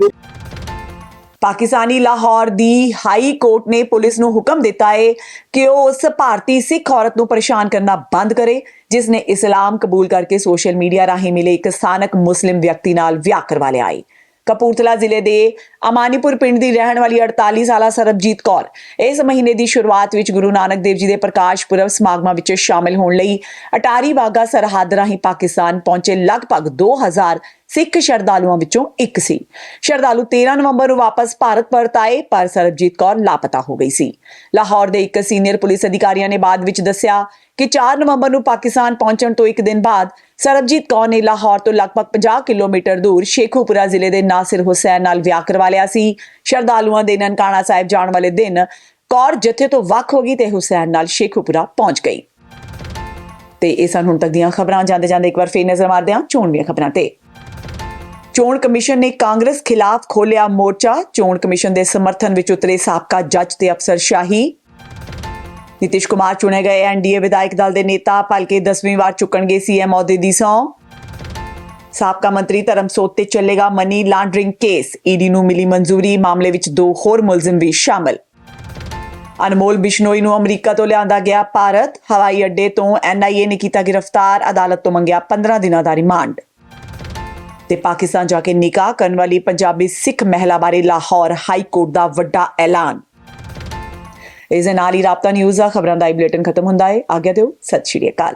[SPEAKER 1] ਪਾਕਿਸਤਾਨੀ ਲਾਹੌਰ ਦੀ ਹਾਈ ਕੋਰਟ ਨੇ ਪੁਲਿਸ ਨੂੰ ਹੁਕਮ ਦਿੱਤਾ ਹੈ ਕਿ ਉਹ ਉਸ ਭਾਰਤੀ ਸਿੱਖ ਔਰਤ ਨੂੰ ਪਰੇਸ਼ਾਨ ਕਰਨਾ ਬੰਦ ਕਰੇ ਜਿਸ ਨੇ ਇਸਲਾਮ ਕਬੂਲ ਕਰਕੇ ਸੋਸ਼ਲ ਮੀਡੀਆ ਰਾਹੀਂ ਮਿਲੇ ਇੱਕ ਸਥਾਨਕ ਮੁਸਲਿਮ ਵਿਅਕਤੀ ਨਾਲ ਵਿਆਹ ਕਰਵਾ ਲਿਆ ਹੈ ਕਪੂਰਥਲਾ ਜ਼ਿਲ੍ਹੇ ਦੇ ਅਮਾਨੀਪੁਰ ਪਿੰਡ ਦੀ ਰਹਿਣ ਵਾਲੀ 48 ਸਾਲਾ ਸਰਬਜੀਤ ਕੌਰ ਇਸ ਮਹੀਨੇ ਦੀ ਸ਼ੁਰੂਆਤ ਵਿੱਚ ਗੁਰੂ ਨਾਨਕ ਦੇਵ ਜੀ ਦੇ ਪ੍ਰਕਾਸ਼ ਪੁਰਬ ਸਮਾਗਮਾਂ ਵਿੱਚ ਸ਼ਾਮਿਲ ਹੋਣ ਲਈ ਅਟਾਰੀ ਵਾਗਾ ਸਰਹੱਦ ਰਾਹੀਂ ਪਾਕਿਸਤਾਨ ਪਹੁੰਚੇ ਲਗਭਗ 2000 ਸਿੱਖ ਸ਼ਰਧਾਲੂਆਂ ਵਿੱਚੋਂ ਇੱਕ ਸੀ। ਸ਼ਰਧਾਲੂ 13 ਨਵੰਬਰ ਨੂੰ ਵਾਪਸ ਭਾਰਤ ਪਰਤ ਆਏ, ਪਰ ਸਰਬਜੀਤ ਕੌਰ ਲਾਪਤਾ ਹੋ ਗਈ ਸੀ। ਲਾਹੌਰ ਦੇ ਇੱਕ ਸੀਨੀਅਰ ਪੁਲਿਸ ਅਧਿਕਾਰੀਆਂ ਨੇ ਬਾਅਦ ਵਿੱਚ ਦੱਸਿਆ ਕਿ 4 ਨਵੰਬਰ ਨੂੰ ਪਾਕਿਸਤਾਨ ਪਹੁੰਚਣ ਤੋਂ ਇੱਕ ਦਿਨ ਬਾਅਦ ਸਰਬਜੀਤ ਕੌਰ ਨੇ ਲਾਹੌਰ ਤੋਂ ਲਗਭਗ 50 ਕਿਲੋਮੀਟਰ ਦੂਰ ਸ਼ੇਖੂਪੁਰਾ ਜ਼ਿਲ੍ਹੇ ਦੇ ਨਾਸਿਰ ਹੁਸੈਨ ਨਾਲ ਵਿਆਹ ਕਰਵਾ ਲਿਆ ਸੀ। ਸ਼ਰਧਾਲੂਆਂ ਦੇ ਨਨਕਾਣਾ ਸਾਹਿਬ ਜਾਣ ਵਾਲੇ ਦਿਨ ਕੌਰ ਜਥੇ ਤੋਂ ਵੱਖ ਹੋ ਗਈ ਤੇ ਹੁਸੈਨ ਨਾਲ ਸ਼ੇਖੂਪੁਰਾ ਪਹੁੰਚ ਗਈ। ਤੇ ਇਹ ਸਨ ਹੁਣ ਤੱਕ ਦੀਆਂ ਖਬਰਾਂ। ਜਾਂਦੇ ਜਾਂਦੇ ਇੱਕ ਵਾਰ ਫੇਰ ਨਜ਼ਰ ਮਾਰਦੇ ਹਾਂ ਚੋਣਵੀਆਂ ਖਬਰਾਂ ਤੇ। ਚੋਣ ਕਮਿਸ਼ਨ ਨੇ ਕਾਂਗਰਸ ਖਿਲਾਫ ਖੋਲਿਆ ਮੋਰਚਾ। ਚੋਣ ਕਮਿਸ਼ਨ ਦੇ ਸਮਰਥਨ ਵਿੱਚ ਉਤਰੇ ਸਾਬਕਾ ਜੱਜ ਤੇ ਅਫਸਰ ਸ਼ਾਹੀ। ਨਿਤਿਸ਼ ਕੁਮਾਰ ਚੁਣੇ ਗਏ ਐਨਡੀਏ ਵਿਧਾਇਕ ਦਲ ਦੇ ਨੇਤਾ, ਭਲਕੇ 10ਵੀਂ ਵਾਰ ਚੁੱਕਣਗੇ ਸੀਐਮ ਅਹੁਦੇ ਦੀ ਸਹੁੰ। ਸਾਬਕਾ ਮੰਤਰੀ ਧਰਮਸੋਤ ਤੇ ਚੱਲੇਗਾ ਮਨੀ ਲਾਂਡਰਿੰਗ ਕੇਸ। ਈਡੀ ਨੂੰ ਮਿਲੀ ਮਨਜ਼ੂਰੀ, ਮਾਮਲੇ ਵਿੱਚ ਦੋ ਹੋਰ ਮੁਲਜ਼ਮ ਵੀ ਸ਼ਾਮਲ। ਅਨਮੋਲ ਬਿਸ਼ਨੋਈ ਨੂੰ ਅਮਰੀਕਾ ਤੋਂ ਲਿਆਂਦਾ ਗਿਆ ਭਾਰਤ। ਹਵਾਈ ਅੱਡੇ ਤੋਂ ਐਨਆਈਏ ਨੇ ਕੀਤਾ ਗ੍ਰਿਫਤਾਰ, ਅਦਾਲਤ ਤੋਂ ਮੰਗਿਆ 15 ਦਿਨਾਂ ਦਾ ਰਿਮਾਂਡ। ਤੇ ਪਾਕਿਸਤਾਨ ਜਾ ਕੇ ਨਿਕਾਹ ਕਰਨ ਵਾਲੀ ਪੰਜਾਬੀ ਸਿੱਖ ਮਹਿਲਾ ਬਾਰੇ ਲਾਹੌਰ ਹਾਈ ਕੋਰਟ ਦਾ ਵੱਡਾ ਐਲਾਨ। ਇਸ ਦੇ ਨਾਲ ਹੀ ਰਾਬਤਾ ਨਿਊਜ਼ ਦਾ ਖਬਰਾਂ ਦਾ ਇਹ ਬੁਲੇਟਿਨ ਖਤਮ ਹੁੰਦਾ ਹੈ। ਆਗਿਆ ਦਿਓ, ਸਤਿ ਸ਼੍ਰੀ ਅਕਾਲ।